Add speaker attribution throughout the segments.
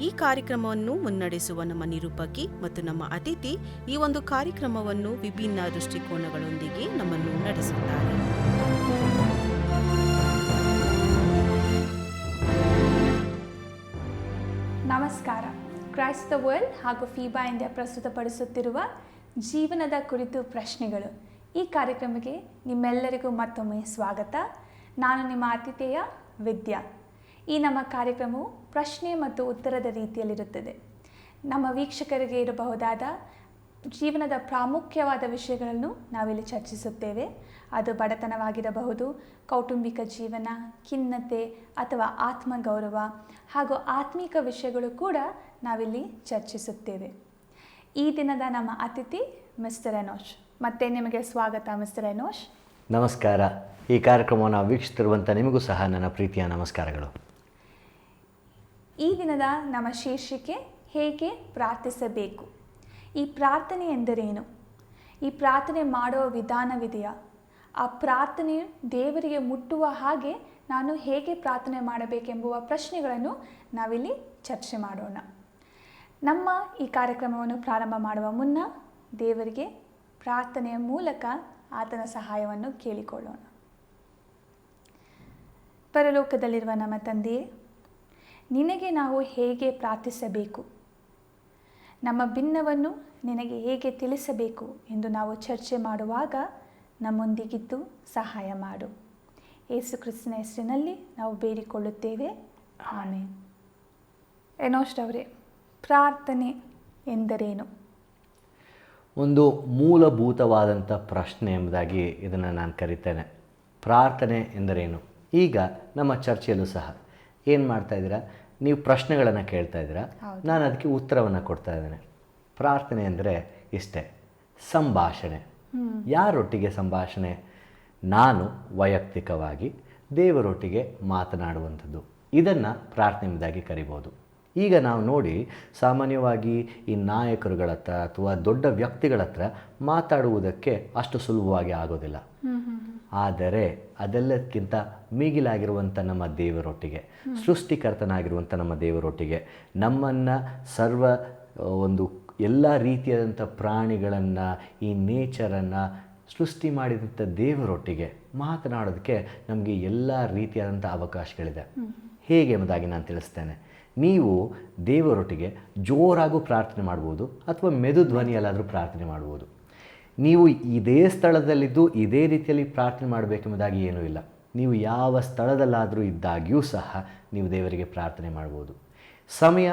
Speaker 1: ಈ ಕಾರ್ಯಕ್ರಮವನ್ನು ಮುನ್ನಡೆಸುವ ನಮ್ಮ ನಿರೂಪಕಿ ಮತ್ತು ನಮ್ಮ ಅತಿಥಿ ಈ ಒಂದು ಕಾರ್ಯಕ್ರಮವನ್ನು ವಿಭಿನ್ನ ದೃಷ್ಟಿಕೋನಗಳೊಂದಿಗೆ ನಮ್ಮನ್ನು ನಡೆಸುತ್ತಾರೆ.
Speaker 2: ನಮಸ್ಕಾರ. ಕ್ರೈಸ್ತ ವರ್ಲ್ಡ್ ಹಾಗೂ ಫೀಬಾ ಇಂಡಿಯಾ ಪ್ರಸ್ತುತಪಡಿಸುತ್ತಿರುವ ಜೀವನದ ಕುರಿತು ಪ್ರಶ್ನೆಗಳು. ಈ ಕಾರ್ಯಕ್ರಮಕ್ಕೆ ನಿಮ್ಮೆಲ್ಲರಿಗೂ ಮತ್ತೊಮ್ಮೆ ಸ್ವಾಗತ. ನಾನು ನಿಮ್ಮ ಆತಿಥೇಯ ವಿದ್ಯಾ. ಈ ನಮ್ಮ ಕಾರ್ಯಕ್ರಮವು ಪ್ರಶ್ನೆ ಮತ್ತು ಉತ್ತರದ ರೀತಿಯಲ್ಲಿರುತ್ತದೆ. ನಮ್ಮ ವೀಕ್ಷಕರಿಗೆ ಇರಬಹುದಾದ ಜೀವನದ ಪ್ರಾಮುಖ್ಯವಾದ ವಿಷಯಗಳನ್ನು ನಾವಿಲ್ಲಿ ಚರ್ಚಿಸುತ್ತೇವೆ. ಅದು ಬಡತನವಾಗಿರಬಹುದು, ಕೌಟುಂಬಿಕ ಜೀವನ, ಖಿನ್ನತೆ ಅಥವಾ ಆತ್ಮಗೌರವ ಹಾಗೂ ಆತ್ಮಿಕ ವಿಷಯಗಳು ಕೂಡ ನಾವಿಲ್ಲಿ ಚರ್ಚಿಸುತ್ತೇವೆ. ಈ ದಿನದ ನಮ್ಮ ಅತಿಥಿ ಮಿಸ್ಟರ್ ಅನೋಶ್ ಮತ್ತೆ ನಿಮಗೆ ಸ್ವಾಗತ ಮಿಸ್ಟರ್ ಅನೋಶ್
Speaker 3: ನಮಸ್ಕಾರ. ಈ ಕಾರ್ಯಕ್ರಮವನ್ನು ವೀಕ್ಷಿಸುತ್ತಿರುವಂಥ ನಿಮಗೂ ಸಹ ನನ್ನ ಪ್ರೀತಿಯ ನಮಸ್ಕಾರಗಳು.
Speaker 2: ಈ ದಿನದ ನಮ್ಮ ಶೀರ್ಷಿಕೆ ಹೇಗೆ ಪ್ರಾರ್ಥಿಸಬೇಕು? ಈ ಪ್ರಾರ್ಥನೆ ಎಂದರೇನು? ಈ ಪ್ರಾರ್ಥನೆ ಮಾಡುವ ವಿಧಾನವಿದೆಯಾ? ಆ ಪ್ರಾರ್ಥನೆ ದೇವರಿಗೆ ಮುಟ್ಟುವ ಹಾಗೆ ನಾನು ಹೇಗೆ ಪ್ರಾರ್ಥನೆ ಮಾಡಬೇಕೆಂಬುವ ಪ್ರಶ್ನೆಗಳನ್ನು ನಾವಿಲ್ಲಿ ಚರ್ಚೆ ಮಾಡೋಣ. ನಮ್ಮ ಈ ಕಾರ್ಯಕ್ರಮವನ್ನು ಪ್ರಾರಂಭ ಮಾಡುವ ಮುನ್ನ ದೇವರಿಗೆ ಪ್ರಾರ್ಥನೆಯ ಮೂಲಕ ಆತನ ಸಹಾಯವನ್ನು ಕೇಳಿಕೊಳ್ಳೋಣ. ಪರಲೋಕದಲ್ಲಿರುವ ನಮ್ಮ ತಂದೆಯೇ ನಿನಗೆ ನಾವು ಹೇಗೆ ಪ್ರಾರ್ಥಿಸಬೇಕು? ನಮ್ಮ ಭಿನ್ನವನ್ನು ನಿನಗೆ ಹೇಗೆ ತಿಳಿಸಬೇಕು ಎಂದು ನಾವು ಚರ್ಚೆ ಮಾಡುವಾಗ ನಮ್ಮೊಂದಿಗಿದ್ದು ಸಹಾಯ ಮಾಡು. ಯೇಸು ಕ್ರಿಸ್ತನ ಹೆಸರಿನಲ್ಲಿ ನಾವು ಬೇಡಿಕೊಳ್ಳುತ್ತೇವೆ. ಆಮೇಲೆ ಎನೋಸ್ಟ್ ಅವರೇ ಪ್ರಾರ್ಥನೆ ಎಂದರೇನು?
Speaker 3: ಒಂದು ಮೂಲಭೂತವಾದಂಥ ಪ್ರಶ್ನೆ ಎಂಬುದಾಗಿ ಇದನ್ನು ನಾನು ಕರಿತೇನೆ. ಪ್ರಾರ್ಥನೆ ಎಂದರೇನು? ಈಗ ನಮ್ಮ ಚರ್ಚೆಯಲ್ಲೂ ಸಹ. ಏನು ಮಾಡ್ತಾ ಇದ್ದೀರಾ? ನೀವು ಪ್ರಶ್ನೆಗಳನ್ನು ಕೇಳ್ತಾ ಇದ್ದೀರಾ? ನಾನು ಅದಕ್ಕೆ ಉತ್ತರವನ್ನು ಕೊಡ್ತಾ ಇದ್ದೇನೆ. ಪ್ರಾರ್ಥನೆ ಅಂದರೆ ಇಷ್ಟೇ. ಸಂಭಾಷಣೆ. ಯಾರೊಟ್ಟಿಗೆ ಸಂಭಾಷಣೆ? ನಾನು ವೈಯಕ್ತಿಕವಾಗಿ ದೇವರೊಟ್ಟಿಗೆ ಮಾತನಾಡುವಂಥದ್ದು. ಇದನ್ನು ಪ್ರಾರ್ಥನೆಯಿಂದಾಗಿ ಕರಿಬೋದು. ಈಗ ನಾವು ನೋಡಿ ಸಾಮಾನ್ಯವಾಗಿ ಈ ನಾಯಕರುಗಳ ಹತ್ರ ಅಥವಾ ದೊಡ್ಡ ವ್ಯಕ್ತಿಗಳ ಹತ್ರ ಮಾತಾಡುವುದಕ್ಕೆ ಅಷ್ಟು ಸುಲಭವಾಗಿ ಆಗೋದಿಲ್ಲ. ಆದರೆ ಅದೆಲ್ಲಕ್ಕಿಂತ ಮಿಗಿಲಾಗಿರುವಂಥ ನಮ್ಮ ದೇವರೊಟ್ಟಿಗೆ, ಸೃಷ್ಟಿಕರ್ತನಾಗಿರುವಂಥ ನಮ್ಮ ದೇವರೊಟ್ಟಿಗೆ, ನಮ್ಮನ್ನು ಸರ್ವ ಒಂದು ಎಲ್ಲ ರೀತಿಯಾದಂಥ ಪ್ರಾಣಿಗಳನ್ನು, ಈ ನೇಚರನ್ನು ಸೃಷ್ಟಿ ಮಾಡಿದಂಥ ದೇವರೊಟ್ಟಿಗೆ ಮಾತನಾಡೋದಕ್ಕೆ ನಮಗೆ ಎಲ್ಲ ರೀತಿಯಾದಂಥ ಅವಕಾಶಗಳಿದೆ. ಹೇಗೆ ಎಂಬುದಾಗಿ ನಾನು ತಿಳಿಸ್ತೇನೆ. ನೀವು ದೇವರೊಟ್ಟಿಗೆ ಜೋರಾಗೂ ಪ್ರಾರ್ಥನೆ ಮಾಡ್ಬೋದು ಅಥವಾ ಮೆದು ಧ್ವನಿಯಲ್ಲಾದರೂ ಪ್ರಾರ್ಥನೆ ಮಾಡ್ಬೋದು. ನೀವು ಇದೇ ಸ್ಥಳದಲ್ಲಿದ್ದು ಇದೇ ರೀತಿಯಲ್ಲಿ ಪ್ರಾರ್ಥನೆ ಮಾಡಬೇಕೆಂಬುದಾಗಿ ಏನೂ ಇಲ್ಲ. ನೀವು ಯಾವ ಸ್ಥಳದಲ್ಲಾದರೂ ಇದ್ದಾಗಿಯೂ ಸಹ ನೀವು ದೇವರಿಗೆ ಪ್ರಾರ್ಥನೆ ಮಾಡ್ಬೋದು. ಸಮಯ,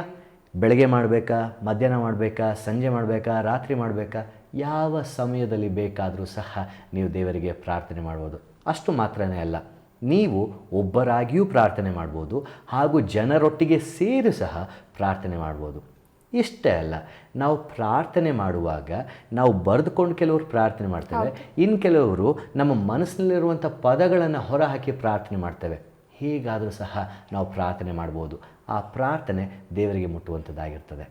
Speaker 3: ಬೆಳಗ್ಗೆ ಮಾಡಬೇಕಾ, ಮಧ್ಯಾಹ್ನ ಮಾಡಬೇಕಾ, ಸಂಜೆ ಮಾಡಬೇಕಾ, ರಾತ್ರಿ ಮಾಡಬೇಕಾ, ಯಾವ ಸಮಯದಲ್ಲಿ ಬೇಕಾದರೂ ಸಹ ನೀವು ದೇವರಿಗೆ ಪ್ರಾರ್ಥನೆ ಮಾಡ್ಬೋದು. ಅಷ್ಟು ಮಾತ್ರನೇ ಅಲ್ಲ, ನೀವು ಒಬ್ಬರಾಗಿಯೂ ಪ್ರಾರ್ಥನೆ ಮಾಡ್ಬೋದು ಹಾಗೂ ಜನರೊಟ್ಟಿಗೆ ಸೇರಿ ಸಹ ಪ್ರಾರ್ಥನೆ ಮಾಡ್ಬೋದು. ಇಷ್ಟೇ ಅಲ್ಲ. ನಾವು ಪ್ರಾರ್ಥನೆ ಮಾಡುವಾಗ ನಾವು ಬರೆದುಕೊಂಡು ಕೆಲವರು ಪ್ರಾರ್ಥನೆ ಮಾಡ್ತೇವೆ. ಇನ್ನು ಕೆಲವರು ನಮ್ಮ ಮನಸ್ಸಿನಲ್ಲಿರುವಂಥ ಪದಗಳನ್ನು ಹೊರಹಾಕಿ ಪ್ರಾರ್ಥನೆ ಮಾಡ್ತೇವೆ. ಹೀಗಾದರೂ ಸಹ ನಾವು ಪ್ರಾರ್ಥನೆ ಮಾಡ್ಬೋದು. ಆ ಪ್ರಾರ್ಥನೆ ದೇವರಿಗೆ ಮುಟ್ಟುವಂಥದ್ದಾಗಿರ್ತದೆ.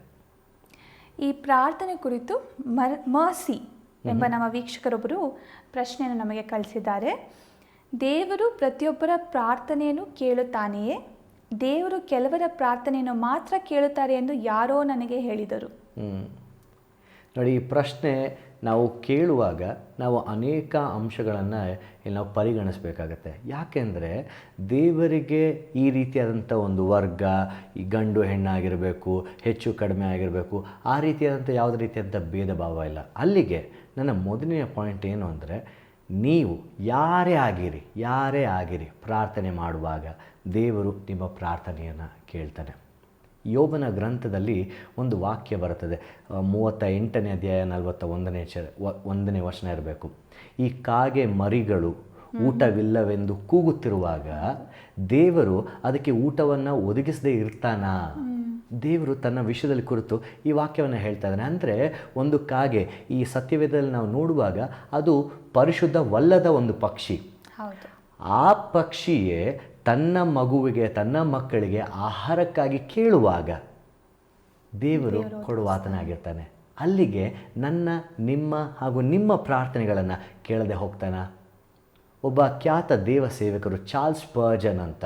Speaker 2: ಈ ಪ್ರಾರ್ಥನೆ ಕುರಿತು ಮರ್ ಮರ್ಸಿ ಎಂಬ ನಮ್ಮ ವೀಕ್ಷಕರೊಬ್ಬರು ಪ್ರಶ್ನೆಯನ್ನು ನಮಗೆ ಕಳಿಸಿದ್ದಾರೆ. ದೇವರು ಪ್ರತಿಯೊಬ್ಬರ ಪ್ರಾರ್ಥನೆಯನ್ನು ಕೇಳುತ್ತಾನೆಯೇ? ದೇವರು ಕೆಲವರ ಪ್ರಾರ್ಥನೆಯನ್ನು ಮಾತ್ರ ಕೇಳುತ್ತಾರೆ ಎಂದು ಯಾರೋ ನನಗೆ ಹೇಳಿದರು.
Speaker 3: ನೋಡಿ, ಈ ಪ್ರಶ್ನೆ ನಾವು ಕೇಳುವಾಗ ನಾವು ಅನೇಕ ಅಂಶಗಳನ್ನು ಇಲ್ಲಿ ನಾವು ಪರಿಗಣಿಸಬೇಕಾಗತ್ತೆ. ಯಾಕೆಂದರೆ ದೇವರಿಗೆ ಈ ರೀತಿಯಾದಂಥ ಒಂದು ವರ್ಗ, ಈ ಗಂಡು ಹೆಣ್ಣಾಗಿರಬೇಕು ಹೆಚ್ಚು ಕಡಿಮೆ ಆಗಿರಬೇಕು, ಆ ರೀತಿಯಾದಂಥ ಯಾವುದೇ ರೀತಿಯಾದಂಥ ಭೇದ ಭಾವ ಇಲ್ಲ. ಅಲ್ಲಿಗೆ ನನ್ನ ಮೊದಲನೆಯ ಪಾಯಿಂಟ್ ಏನು ಅಂದರೆ, ನೀವು ಯಾರೇ ಆಗಿರಿ ಯಾರೇ ಆಗಿರಿ ಪ್ರಾರ್ಥನೆ ಮಾಡುವಾಗ ದೇವರು ನಿಮ್ಮ ಪ್ರಾರ್ಥನೆಯನ್ನು ಕೇಳ್ತಾನೆ. ಯೋಬನ ಗ್ರಂಥದಲ್ಲಿ ಒಂದು ವಾಕ್ಯ ಬರುತ್ತದೆ. ಮೂವತ್ತ ಎಂಟನೇ ಅಧ್ಯಾಯ ನಲವತ್ತ ಒಂದನೇ ಚ ಒಂದನೇ ವಚನ ಇರಬೇಕು. ಈ ಕಾಗೆ ಮರಿಗಳು ಊಟವಿಲ್ಲವೆಂದು ಕೂಗುತ್ತಿರುವಾಗ ದೇವರು ಅದಕ್ಕೆ ಊಟವನ್ನು ಒದಗಿಸದೇ ಇರ್ತಾನಾ? ದೇವರು ತನ್ನ ವಿಷಯದಲ್ಲಿ ಕುರಿತು ಈ ವಾಕ್ಯವನ್ನು ಹೇಳ್ತಾ ಇದ್ದಾನೆ. ಅಂದರೆ ಒಂದು ಕಾಗೆ ಈ ಸತ್ಯವೇದದಲ್ಲಿ ನಾವು ನೋಡುವಾಗ ಅದು ಪರಿಶುದ್ಧವಲ್ಲದ ಒಂದು ಪಕ್ಷಿ. ಆ ಪಕ್ಷಿಯೇ ತನ್ನ ಮಗುವಿಗೆ ತನ್ನ ಮಕ್ಕಳಿಗೆ ಆಹಾರಕ್ಕಾಗಿ ಕೇಳುವಾಗ ದೇವರು ಕೊಡುವಾತನಾಗಿರ್ತಾನೆ ಅಲ್ಲಿಗೆ ನನ್ನ ನಿಮ್ಮ ಹಾಗೂ ನಿಮ್ಮ ಪ್ರಾರ್ಥನೆಗಳನ್ನು ಕೇಳದೆ ಹೋಗ್ತಾನ? ಒಬ್ಬ ಖ್ಯಾತ ದೇವ ಸೇವಕರು ಚಾರ್ಲ್ಸ್ ಪರ್ಜನ್ ಅಂತ.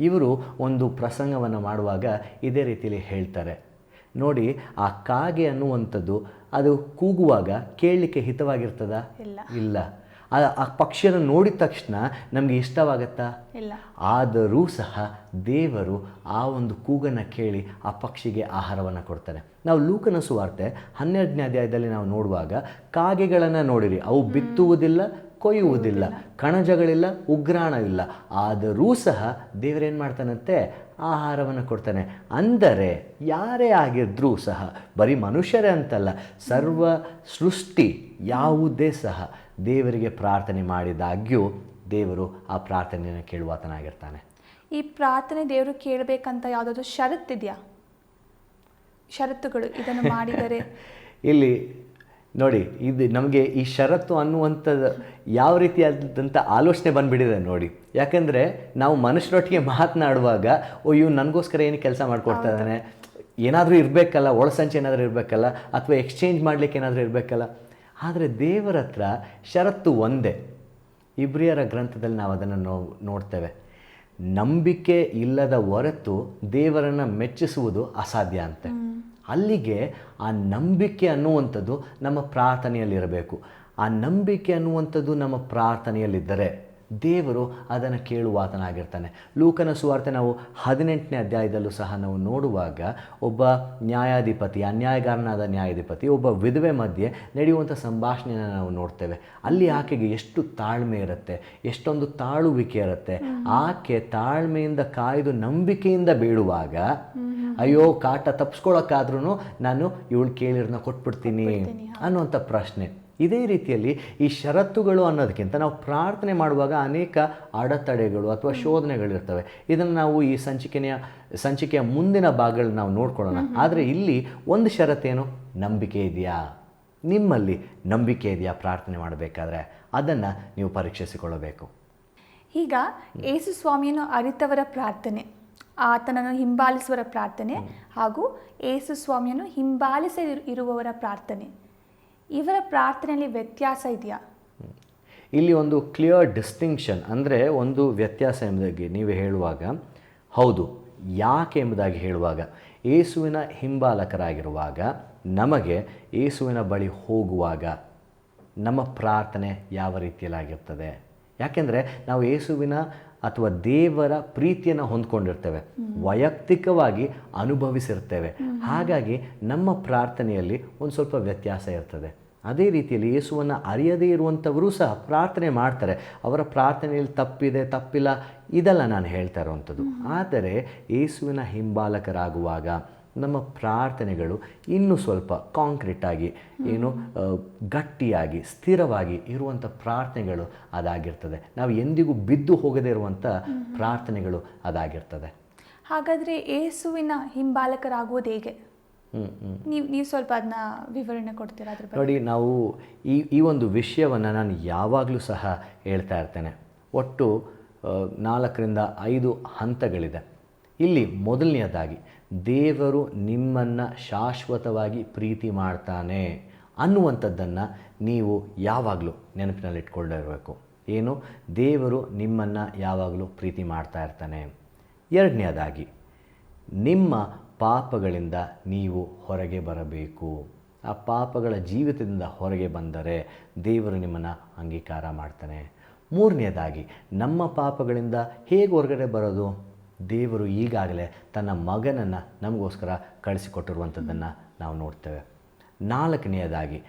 Speaker 3: ಇವರು ಒಂದು ಪ್ರಸಂಗವನ್ನು ಮಾಡುವಾಗ ಇದೇ ರೀತಿಯಲ್ಲಿ ಹೇಳ್ತಾರೆ. ನೋಡಿ ಆ ಕಾಗೆ ಅನ್ನುವಂಥದ್ದು ಅದು ಕೂಗುವಾಗ ಕೇಳಲಿಕ್ಕೆ ಹಿತವಾಗಿರ್ತದ?
Speaker 2: ಇಲ್ಲ.
Speaker 3: ಆ ಪಕ್ಷಿಯನ್ನು ನೋಡಿದ ತಕ್ಷಣ ನಮಗೆ ಇಷ್ಟವಾಗತ್ತಾ?
Speaker 2: ಇಲ್ಲ.
Speaker 3: ಆದರೂ ಸಹ ದೇವರು ಆ ಒಂದು ಕೂಗನ್ನು ಕೇಳಿ ಆ ಪಕ್ಷಿಗೆ ಆಹಾರವನ್ನು ಕೊಡ್ತಾನೆ ನಾವು ಲೂಕನ ಸುವಾರ್ತೆ ಹನ್ನೆರಡನೇ ಅಧ್ಯಾಯದಲ್ಲಿ ನಾವು ನೋಡುವಾಗ ಕಾಗೆಗಳನ್ನು ನೋಡಿರಿ ಅವು ಬಿತ್ತುವುದಿಲ್ಲ ಕೊಯ್ಯುವುದಿಲ್ಲ ಕಣಜಗಳಿಲ್ಲ ಉಗ್ರಾಣವಿಲ್ಲ ಆದರೂ ಸಹ ದೇವರೇನು ಮಾಡ್ತಾನಂತೆ? ಆಹಾರವನ್ನು ಕೊಡ್ತಾನೆ. ಅಂದರೆ ಯಾರೇ ಆಗಿದ್ರೂ ಸಹ ಬರೀ ಮನುಷ್ಯರೇ ಅಂತಲ್ಲ ಸರ್ವ ಸೃಷ್ಟಿ ಯಾವುದೇ ಸಹ ದೇವರಿಗೆ ಪ್ರಾರ್ಥನೆ ಮಾಡಿದಾಗ್ಯೂ ದೇವರು ಆ ಪ್ರಾರ್ಥನೆಯನ್ನು ಕೇಳುವಾತನಾಗಿರ್ತಾನೆ.
Speaker 2: ಈ ಪ್ರಾರ್ಥನೆ ದೇವರು ಕೇಳಬೇಕಂತ ಯಾವುದಾದ್ರು ಷರತ್ತಿದೆಯಾ ಷರತ್ತುಗಳು ಇದನ್ನು ಮಾಡಿದರೆ?
Speaker 3: ಇಲ್ಲಿ ನೋಡಿ ಇದು ನಮಗೆ ಈ ಷರತ್ತು ಅನ್ನುವಂಥದ್ದು ಯಾವ ರೀತಿಯಾದಂಥ ಆಲೋಚನೆ ಬಂದುಬಿಟ್ಟಿದೆ ನೋಡಿ. ಯಾಕಂದರೆ ನಾವು ಮನುಷ್ಯರೊಟ್ಟಿಗೆ ಮಾತನಾಡುವಾಗ ಓ ಇವ್ ನನಗೋಸ್ಕರ ಏನು ಕೆಲಸ ಮಾಡಿಕೊಡ್ತಾ ಇದ್ದಾನೆ? ಏನಾದರೂ ಇರಬೇಕಲ್ಲ ಒಳಸಂಚೆ ಏನಾದರೂ ಇರಬೇಕಲ್ಲ ಅಥವಾ ಎಕ್ಸ್ಚೇಂಜ್ ಮಾಡಲಿಕ್ಕೆ ಏನಾದರೂ ಇರಬೇಕಲ್ಲ? ಆದರೆ ದೇವರ ಹತ್ರ ಷರತ್ತು ಒಂದೇ. ಇಬ್ರಿಯರ ಗ್ರಂಥದಲ್ಲಿ ನಾವು ಅದನ್ನು ನೋ ನೋಡ್ತೇವೆ. ನಂಬಿಕೆ ಇಲ್ಲದ ಹೊರತು ದೇವರನ್ನು ಮೆಚ್ಚಿಸುವುದು ಅಸಾಧ್ಯ ಅಂತೆ. ಅಲ್ಲಿಗೆ ಆ ನಂಬಿಕೆ ಅನ್ನುವಂಥದ್ದು ನಮ್ಮ ಪ್ರಾರ್ಥನೆಯಲ್ಲಿರಬೇಕು. ಆ ನಂಬಿಕೆ ಅನ್ನುವಂಥದ್ದು ನಮ್ಮ ಪ್ರಾರ್ಥನೆಯಲ್ಲಿದ್ದರೆ ದೇವರು ಅದನ್ನು ಕೇಳುವಾತನಾಗಿರ್ತಾನೆ ಲೂಕನ ಸುವಾರ್ತೆ ನಾವು ಹದಿನೆಂಟನೇ ಅಧ್ಯಾಯದಲ್ಲೂ ಸಹ ನಾವು ನೋಡುವಾಗ ಒಬ್ಬ ನ್ಯಾಯಾಧಿಪತಿ ಅನ್ಯಾಯಗಾರನಾದ ನ್ಯಾಯಾಧಿಪತಿ ಒಬ್ಬ ವಿಧವೆ ಮಧ್ಯೆ ನಡೆಯುವಂಥ ಸಂಭಾಷಣೆಯನ್ನು ನಾವು ನೋಡ್ತೇವೆ. ಅಲ್ಲಿ ಆಕೆಗೆ ಎಷ್ಟು ತಾಳ್ಮೆ ಇರುತ್ತೆ ಎಷ್ಟೊಂದು ತಾಳುವಿಕೆ ಇರುತ್ತೆ. ಆಕೆ ತಾಳ್ಮೆಯಿಂದ ಕಾಯ್ದು ನಂಬಿಕೆಯಿಂದ ಬೀಳುವಾಗ ಅಯ್ಯೋ ಕಾಟ ತಪ್ಪಿಸ್ಕೊಳಕ್ಕಾದ್ರೂ ನಾನು ಇವಳು ಕೇಳಿರನ್ನ ಕೊಟ್ಬಿಡ್ತೀನಿ ಅನ್ನುವಂಥ ಪ್ರಶ್ನೆ. ಇದೇ ರೀತಿಯಲ್ಲಿ ಈ ಷರತ್ತುಗಳು ಅನ್ನೋದಕ್ಕಿಂತ ನಾವು ಪ್ರಾರ್ಥನೆ ಮಾಡುವಾಗ ಅನೇಕ ಅಡೆತಡೆಗಳು ಅಥವಾ ಶೋಧನೆಗಳಿರ್ತವೆ. ಇದನ್ನು ನಾವು ಈ ಸಂಚಿಕೆಯ ಸಂಚಿಕೆಯ ಮುಂದಿನ ಭಾಗಗಳನ್ನ ನಾವು ನೋಡ್ಕೊಳ್ಳೋಣ. ಆದರೆ ಇಲ್ಲಿ ಒಂದು ಷರತ್ತೇನು? ನಂಬಿಕೆ ಇದೆಯಾ? ನಿಮ್ಮಲ್ಲಿ ನಂಬಿಕೆ ಇದೆಯಾ ಪ್ರಾರ್ಥನೆ ಮಾಡಬೇಕಾದ್ರೆ? ಅದನ್ನು ನೀವು ಪರೀಕ್ಷಿಸಿಕೊಳ್ಳಬೇಕು.
Speaker 2: ಈಗ ಯೇಸು ಸ್ವಾಮಿಯನ್ನು ಅರಿತವರ ಪ್ರಾರ್ಥನೆ ಆತನನ್ನು ಹಿಂಬಾಲಿಸುವರ ಪ್ರಾರ್ಥನೆ ಹಾಗೂ ಏಸು ಸ್ವಾಮಿಯನ್ನು ಹಿಂಬಾಲಿಸ ಇರುವವರ ಪ್ರಾರ್ಥನೆ. ಇವರ ಪ್ರಾರ್ಥನೆಯಲ್ಲಿ ವ್ಯತ್ಯಾಸ ಇದೆಯಾ?
Speaker 3: ಇಲ್ಲಿ ಒಂದು ಕ್ಲಿಯರ್ ಡಿಸ್ಟಿಂಕ್ಷನ್ ಅಂದರೆ ಒಂದು ವ್ಯತ್ಯಾಸ ಎಂಬುದಾಗಿ ನೀವು ಹೇಳುವಾಗ, ಹೌದು, ಯಾಕೆ ಎಂಬುದಾಗಿ ಹೇಳುವಾಗ, ಏಸುವಿನ ಹಿಂಬಾಲಕರಾಗಿರುವಾಗ, ನಮಗೆ ಏಸುವಿನ ಬಳಿ ಹೋಗುವಾಗ ನಮ್ಮ ಪ್ರಾರ್ಥನೆ ಯಾವ ರೀತಿಯಲ್ಲಾಗಿರ್ತದೆ? ಯಾಕೆಂದರೆ ನಾವು ಯೇಸುವಿನ ಅಥವಾ ದೇವರ ಪ್ರೀತಿಯನ್ನು ಹೊಂದ್ಕೊಂಡಿರ್ತೇವೆ. ವೈಯಕ್ತಿಕವಾಗಿ ಅನುಭವಿಸಿರ್ತೇವೆ. ಹಾಗಾಗಿ ನಮ್ಮ ಪ್ರಾರ್ಥನೆಯಲ್ಲಿ ಒಂದು ಸ್ವಲ್ಪ ವ್ಯತ್ಯಾಸ ಇರ್ತದೆ. ಅದೇ ರೀತಿಯಲ್ಲಿ ಯೇಸುವನ್ನು ಅರಿಯದೇ ಇರುವಂಥವರು ಸಹ ಪ್ರಾರ್ಥನೆ ಮಾಡ್ತಾರೆ. ಅವರ ಪ್ರಾರ್ಥನೆಯಲ್ಲಿ ತಪ್ಪಿದೆ ತಪ್ಪಿಲ್ಲ ಇದೆಲ್ಲ ನಾನು ಹೇಳ್ತಾ ಇರುವಂಥದ್ದು. ಆದರೆ ಯೇಸುವಿನ ಹಿಂಬಾಲಕರಾಗುವಾಗ ನಮ್ಮ ಪ್ರಾರ್ಥನೆಗಳು ಇನ್ನೂ ಸ್ವಲ್ಪ ಕಾಂಕ್ರೀಟಾಗಿ ಏನು ಗಟ್ಟಿಯಾಗಿ ಸ್ಥಿರವಾಗಿ ಇರುವಂಥ ಪ್ರಾರ್ಥನೆಗಳು ಅದಾಗಿರ್ತದೆ. ನಾವು ಎಂದಿಗೂ ಬಿದ್ದು ಹೋಗದೇ ಇರುವಂಥ ಪ್ರಾರ್ಥನೆಗಳು ಅದಾಗಿರ್ತದೆ.
Speaker 2: ಹಾಗಾದರೆ ಏಸುವಿನ ಹಿಂಬಾಲಕರಾಗುವುದು ಹೇಗೆ?
Speaker 3: ಹ್ಞೂ ಹ್ಞೂ
Speaker 2: ನೀವು ನೀವು ಸ್ವಲ್ಪ ಅದನ್ನ ವಿವರಣೆ ಕೊಡ್ತೀರಾ ಅದ್ರ
Speaker 3: ನೋಡಿ ನಾವು ಈ ಈ ಒಂದು ವಿಷಯವನ್ನು ನಾನು ಯಾವಾಗಲೂ ಸಹ ಹೇಳ್ತಾ ಇರ್ತೇನೆ. ಒಟ್ಟು ನಾಲ್ಕರಿಂದ ಐದು ಹಂತಗಳಿದೆ. ಇಲ್ಲಿ ಮೊದಲನೆಯದಾಗಿ ದೇವರು ನಿಮ್ಮನ್ನು ಶಾಶ್ವತವಾಗಿ ಪ್ರೀತಿ ಮಾಡ್ತಾನೆ ಅನ್ನುವಂಥದ್ದನ್ನು ನೀವು ಯಾವಾಗಲೂ ನೆನಪಿನಲ್ಲಿಟ್ಕೊಂಡಿರಬೇಕು. ಏನು? ದೇವರು ನಿಮ್ಮನ್ನು ಯಾವಾಗಲೂ ಪ್ರೀತಿ ಮಾಡ್ತಾ ಇರ್ತಾನೆ. ಎರಡನೇದಾಗಿ, ನಿಮ್ಮ ಪಾಪಗಳಿಂದ ನೀವು ಹೊರಗೆ ಬರಬೇಕು. ಆ ಪಾಪಗಳ ಜೀವಿತದಿಂದ ಹೊರಗೆ ಬಂದರೆ ದೇವರು ನಿಮ್ಮನ್ನು ಅಂಗೀಕಾರ ಮಾಡ್ತಾನೆ. ಮೂರನೆಯದಾಗಿ ನಮ್ಮ ಪಾಪಗಳಿಂದ ಹೇಗೆ ಹೊರಗಡೆ ಬರೋದು? ದೇವರು ಈಗಾಗಲೇ ತನ್ನ ಮಗನನ್ನು ನಮಗೋಸ್ಕರ ಕಳಿಸಿಕೊಟ್ಟಿರುವಂಥದ್ದನ್ನು ನಾವು ನೋಡ್ತೇವೆ. ನಾಲ್ಕನೆಯದಾಗಿ,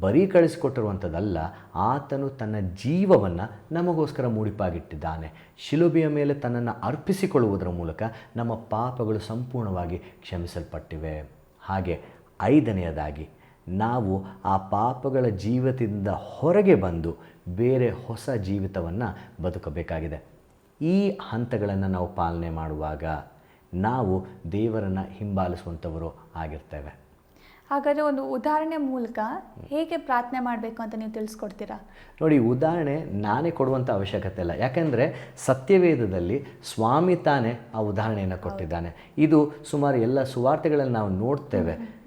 Speaker 3: ಬರೀ ಕಳಿಸಿಕೊಟ್ಟಿರುವಂಥದ್ದಲ್ಲ, ಆತನು ತನ್ನ ಜೀವವನ್ನು ನಮಗೋಸ್ಕರ ಮುಡಿಪಾಗಿಟ್ಟಿದ್ದಾನೆ. ಶಿಲುಬೆಯ ಮೇಲೆ ತನ್ನನ್ನು ಅರ್ಪಿಸಿಕೊಳ್ಳುವುದರ ಮೂಲಕ ನಮ್ಮ ಪಾಪಗಳು ಸಂಪೂರ್ಣವಾಗಿ ಕ್ಷಮಿಸಲ್ಪಟ್ಟಿವೆ. ಹಾಗೆ ಐದನೆಯದಾಗಿ, ನಾವು ಆ ಪಾಪಗಳ ಜೀವಿತದಿಂದ ಹೊರಗೆ ಬಂದು ಬೇರೆ ಹೊಸ ಜೀವಿತವನ್ನು ಬದುಕಬೇಕಾಗಿದೆ. ಈ ಹಂತಗಳನ್ನು ನಾವು ಪಾಲನೆ ಮಾಡುವಾಗ ನಾವು ದೇವರನ್ನು ಹಿಂಬಾಲಿಸುವಂಥವರು ಆಗಿರ್ತೇವೆ.
Speaker 2: ಹಾಗಾದರೆ ಒಂದು ಉದಾಹರಣೆ ಮೂಲಕ ಹೇಗೆ ಪ್ರಾರ್ಥನೆ ಮಾಡಬೇಕು ಅಂತ ನೀವು ತಿಳಿಸ್ಕೊಡ್ತೀರಾ?
Speaker 3: ನೋಡಿ ಉದಾಹರಣೆ ನಾನೇ ಕೊಡುವಂಥ ಅವಶ್ಯಕತೆ ಇಲ್ಲ. ಯಾಕೆಂದರೆ ಸತ್ಯವೇದದಲ್ಲಿ ಸ್ವಾಮಿ ತಾನೇ ಆ ಉದಾಹರಣೆಯನ್ನು ಕೊಟ್ಟಿದ್ದಾನೆ. ಇದು ಸುಮಾರು ಎಲ್ಲ ಸುವಾರ್ತೆಗಳಲ್ಲಿ ನಾವು ನೋಡ್ತೇವೆ.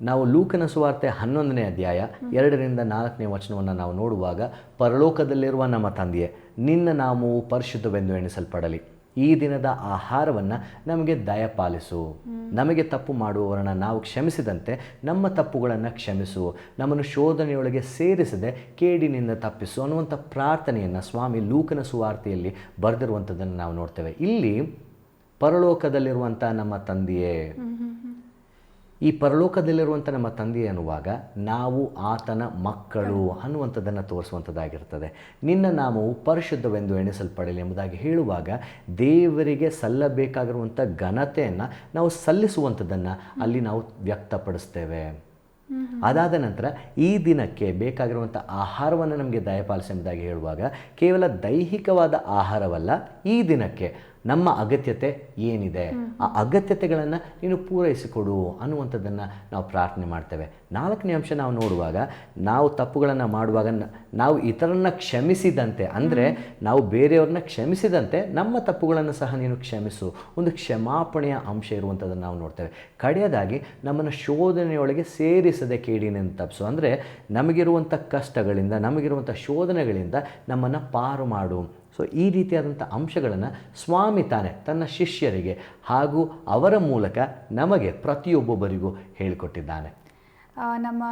Speaker 3: ನಾವು ಲೂಕನ ಸುವಾರ್ತೆ ಹನ್ನೊಂದನೇ ಅಧ್ಯಾಯ, ಎರಡರಿಂದ ನಾಲ್ಕನೇ ವಚನವನ್ನು ನಾವು ನೋಡುವಾಗ ಪರಲೋಕದಲ್ಲಿರುವ ನಮ್ಮ ತಂದೆಯೇ, ನಿನ್ನ ನಾಮವು ಪರಿಶುದ್ಧವೆಂದು ಎಣಿಸಲ್ಪಡಲಿ. ಈ ದಿನದ ಆಹಾರವನ್ನು ನಮಗೆ ದಯಪಾಲಿಸು. ನಮಗೆ ತಪ್ಪು ಮಾಡುವವರನ್ನು ನಾವು ಕ್ಷಮಿಸಿದಂತೆ ನಮ್ಮ ತಪ್ಪುಗಳನ್ನು ಕ್ಷಮಿಸು. ನಮ್ಮನ್ನು ಶೋಧನೆಯೊಳಗೆ ಸೇರಿಸದೆ ಕೇಡಿನಿಂದ ತಪ್ಪಿಸು ಅನ್ನುವಂಥ ಪ್ರಾರ್ಥನೆಯನ್ನು ಸ್ವಾಮಿ ಲೂಕನ ಸುವಾರ್ತೆಯಲ್ಲಿ ಬರೆದಿರುವಂಥದ್ದನ್ನು ನಾವು ನೋಡ್ತೇವೆ. ಇಲ್ಲಿ ಪರಲೋಕದಲ್ಲಿರುವಂಥ ನಮ್ಮ ತಂದೆಯೇ ಈ ಪರಲೋಕದಲ್ಲಿರುವಂಥ ನಮ್ಮ ತಂದೆ ಅನ್ನುವಾಗ ನಾವು ಆತನ ಮಕ್ಕಳು ಅನ್ನುವಂಥದ್ದನ್ನು ತೋರಿಸುವಂಥದ್ದಾಗಿರ್ತದೆ. ನಿನ್ನ ನಾಮವು ಪರಿಶುದ್ಧವೆಂದು ಎಣಿಸಲ್ಪಡಲಿ ಎಂಬುದಾಗಿ ಹೇಳುವಾಗ ದೇವರಿಗೆ ಸಲ್ಲಬೇಕಾಗಿರುವಂಥ ಘನತೆಯನ್ನು ನಾವು ಸಲ್ಲಿಸುವಂಥದ್ದನ್ನು ಅಲ್ಲಿ ನಾವು ವ್ಯಕ್ತಪಡಿಸ್ತೇವೆ. ಅದಾದ ನಂತರ ಈ ದಿನಕ್ಕೆ ಬೇಕಾಗಿರುವಂಥ ಆಹಾರವನ್ನು ನಮಗೆ ದಯಪಾಲಿಸಿ ಎಂಬುದಾಗಿ ಹೇಳುವಾಗ ಕೇವಲ ದೈಹಿಕವಾದ ಆಹಾರವಲ್ಲ ಈ ದಿನಕ್ಕೆ ನಮ್ಮ ಅಗತ್ಯತೆ ಏನಿದೆ? ಆ ಅಗತ್ಯತೆಗಳನ್ನು ನೀನು ಪೂರೈಸಿಕೊಡು ಅನ್ನುವಂಥದ್ದನ್ನು ನಾವು ಪ್ರಾರ್ಥನೆ ಮಾಡ್ತೇವೆ. ನಾಲ್ಕನೇ ಅಂಶ ನಾವು ನೋಡುವಾಗ ನಾವು ತಪ್ಪುಗಳನ್ನು ಮಾಡುವಾಗ ನಾವು ಇತರನ್ನ ಕ್ಷಮಿಸಿದಂತೆ ಅಂದರೆ ನಾವು ಬೇರೆಯವ್ರನ್ನ ಕ್ಷಮಿಸಿದಂತೆ ನಮ್ಮ ತಪ್ಪುಗಳನ್ನು ಸಹ ನೀನು ಕ್ಷಮಿಸು. ಒಂದು ಕ್ಷಮಾಪಣೆಯ ಅಂಶ ಇರುವಂಥದ್ದನ್ನು ನಾವು ನೋಡ್ತೇವೆ. ಕಡೆಯದಾಗಿ ನಮ್ಮನ್ನು ಶೋಧನೆಯೊಳಗೆ ಸೇರಿಸದೆ ಕೇಡಿನಿಂದ ತಪ್ಪಿಸು. ಅಂದರೆ ನಮಗಿರುವಂಥ ಕಷ್ಟಗಳಿಂದ ನಮಗಿರುವಂಥ ಶೋಧನೆಗಳಿಂದ ನಮ್ಮನ್ನು ಪಾರು ಮಾಡು. ಸೊ ಈ ರೀತಿಯಾದಂಥ ಅಂಶಗಳನ್ನು ಸ್ವಾಮಿ ತಾನೆ ತನ್ನ ಶಿಷ್ಯರಿಗೆ ಹಾಗೂ ಅವರ ಮೂಲಕ ನಮಗೆ ಪ್ರತಿಯೊಬ್ಬೊಬ್ಬರಿಗೂ ಹೇಳಿಕೊಟ್ಟಿದ್ದಾನೆ.
Speaker 2: ನಮ್ಮ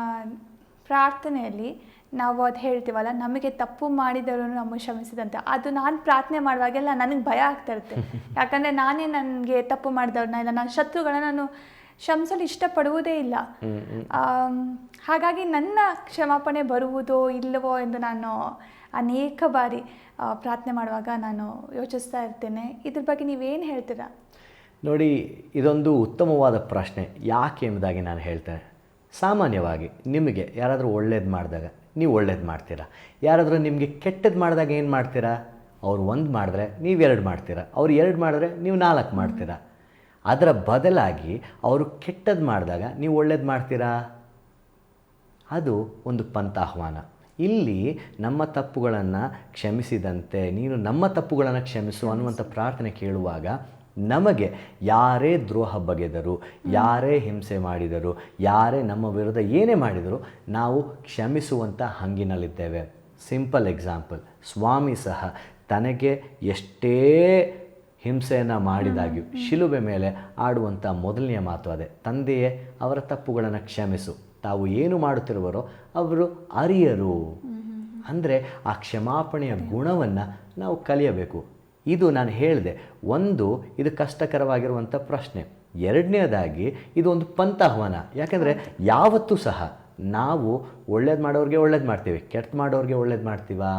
Speaker 2: ಪ್ರಾರ್ಥನೆಯಲ್ಲಿ ನಾವು ಅದು ಹೇಳ್ತೀವಲ್ಲ ನಮಗೆ ತಪ್ಪು ಮಾಡಿದವರು ನಮ್ಮ ಶ್ರಮಿಸಿದಂತೆ. ಅದು ನಾನು ಪ್ರಾರ್ಥನೆ ಮಾಡುವಾಗೆಲ್ಲ ನನಗೆ ಭಯ ಆಗ್ತಾ ಇರುತ್ತೆ. ಯಾಕಂದರೆ ನಾನೇ ನನಗೆ ತಪ್ಪು ಮಾಡಿದವ್ರನ್ನ ಇಲ್ಲ ನನ್ನ ಶತ್ರುಗಳನ್ನ ನಾನು ಶ್ರಮಿಸಲು ಇಷ್ಟಪಡುವುದೇ ಇಲ್ಲ. ಹಾಗಾಗಿ ನನ್ನ ಕ್ಷಮಾಪಣೆ ಬರುವುದೋ ಇಲ್ಲವೋ ಎಂದು ನಾನು ಅನೇಕ ಬಾರಿ ಪ್ರಾರ್ಥನೆ ಮಾಡುವಾಗ ನಾನು ಯೋಚಿಸ್ತಾ ಇರ್ತೇನೆ. ಇದ್ರ ಬಗ್ಗೆ ನೀವೇನು ಹೇಳ್ತೀರಾ?
Speaker 3: ನೋಡಿ, ಇದೊಂದು ಉತ್ತಮವಾದ ಪ್ರಶ್ನೆ. ಯಾಕೆ ಎಂಬುದಾಗಿ ನಾನು ಹೇಳ್ತೇನೆ. ಸಾಮಾನ್ಯವಾಗಿ ನಿಮಗೆ ಯಾರಾದರೂ ಒಳ್ಳೇದು ಮಾಡಿದಾಗ ನೀವು ಒಳ್ಳೇದು ಮಾಡ್ತೀರಾ? ಯಾರಾದರೂ ನಿಮಗೆ ಕೆಟ್ಟದ್ದು ಮಾಡಿದಾಗ ಏನು ಮಾಡ್ತೀರಾ? ಅವ್ರು ಒಂದು ಮಾಡಿದ್ರೆ ನೀವು ಎರಡು ಮಾಡ್ತೀರಾ? ಅವ್ರು ಎರಡು ಮಾಡಿದ್ರೆ ನೀವು ನಾಲ್ಕು ಮಾಡ್ತೀರಾ? ಅದರ ಬದಲಾಗಿ ಅವರು ಕೆಟ್ಟದ್ದು ಮಾಡಿದಾಗ ನೀವು ಒಳ್ಳೇದು ಮಾಡ್ತೀರಾ? ಅದು ಒಂದು ಪಂಥಾಹ್ವಾನ. ಇಲ್ಲಿ ನಮ್ಮ ತಪ್ಪುಗಳನ್ನು ಕ್ಷಮಿಸಿದಂತೆ ನೀನು ನಮ್ಮ ತಪ್ಪುಗಳನ್ನು ಕ್ಷಮಿಸು ಅನ್ನುವಂಥ ಪ್ರಾರ್ಥನೆ ಕೇಳುವಾಗ ನಮಗೆ ಯಾರೇ ದ್ರೋಹ ಬಗೆದರು ಯಾರೇ ಹಿಂಸೆ ಮಾಡಿದರು ಯಾರೇ ನಮ್ಮ ವಿರುದ್ಧ ಏನೇ ಮಾಡಿದರೂ ನಾವು ಕ್ಷಮಿಸುವಂಥ ಹಂಗಿನಲ್ಲಿದ್ದೇವೆ. ಸಿಂಪಲ್ ಎಕ್ಸಾಂಪಲ್ ಸ್ವಾಮಿ ಸಹ ತನಗೆ ಎಷ್ಟೇ ಹಿಂಸೆಯನ್ನು ಮಾಡಿದಾಗ್ಯೂ ಶಿಲುಬೆ ಮೇಲೆ ಆಡುವಂಥ ಮೊದಲನೆಯ ಮಾತು ಅದೇ. ತಂದೆಯೇ ಅವರ ತಪ್ಪುಗಳನ್ನು ಕ್ಷಮಿಸು. ತಾವು ಏನು ಮಾಡುತ್ತಿರುವರೋ ಅವರು ಅರಿಯರು. ಅಂದರೆ ಆ ಕ್ಷಮಾಪಣೆಯ ಗುಣವನ್ನು ನಾವು ಕಲಿಯಬೇಕು. ಇದು ನಾನು ಹೇಳಿದೆ, ಒಂದು ಇದು ಕಷ್ಟಕರವಾಗಿರುವಂಥ ಪ್ರಶ್ನೆ. ಎರಡನೇದಾಗಿ ಇದು ಒಂದು ಪಂಥಾಹ್ವಾನ ಯಾಕೆಂದರೆ ಯಾವತ್ತೂ ಸಹ ನಾವು ಒಳ್ಳೇದು ಮಾಡೋರಿಗೆ ಒಳ್ಳೇದು ಮಾಡ್ತೀವಿ, ಕೆಟ್ಟ ಮಾಡೋರಿಗೆ ಒಳ್ಳೇದು ಮಾಡ್ತೀವಾ?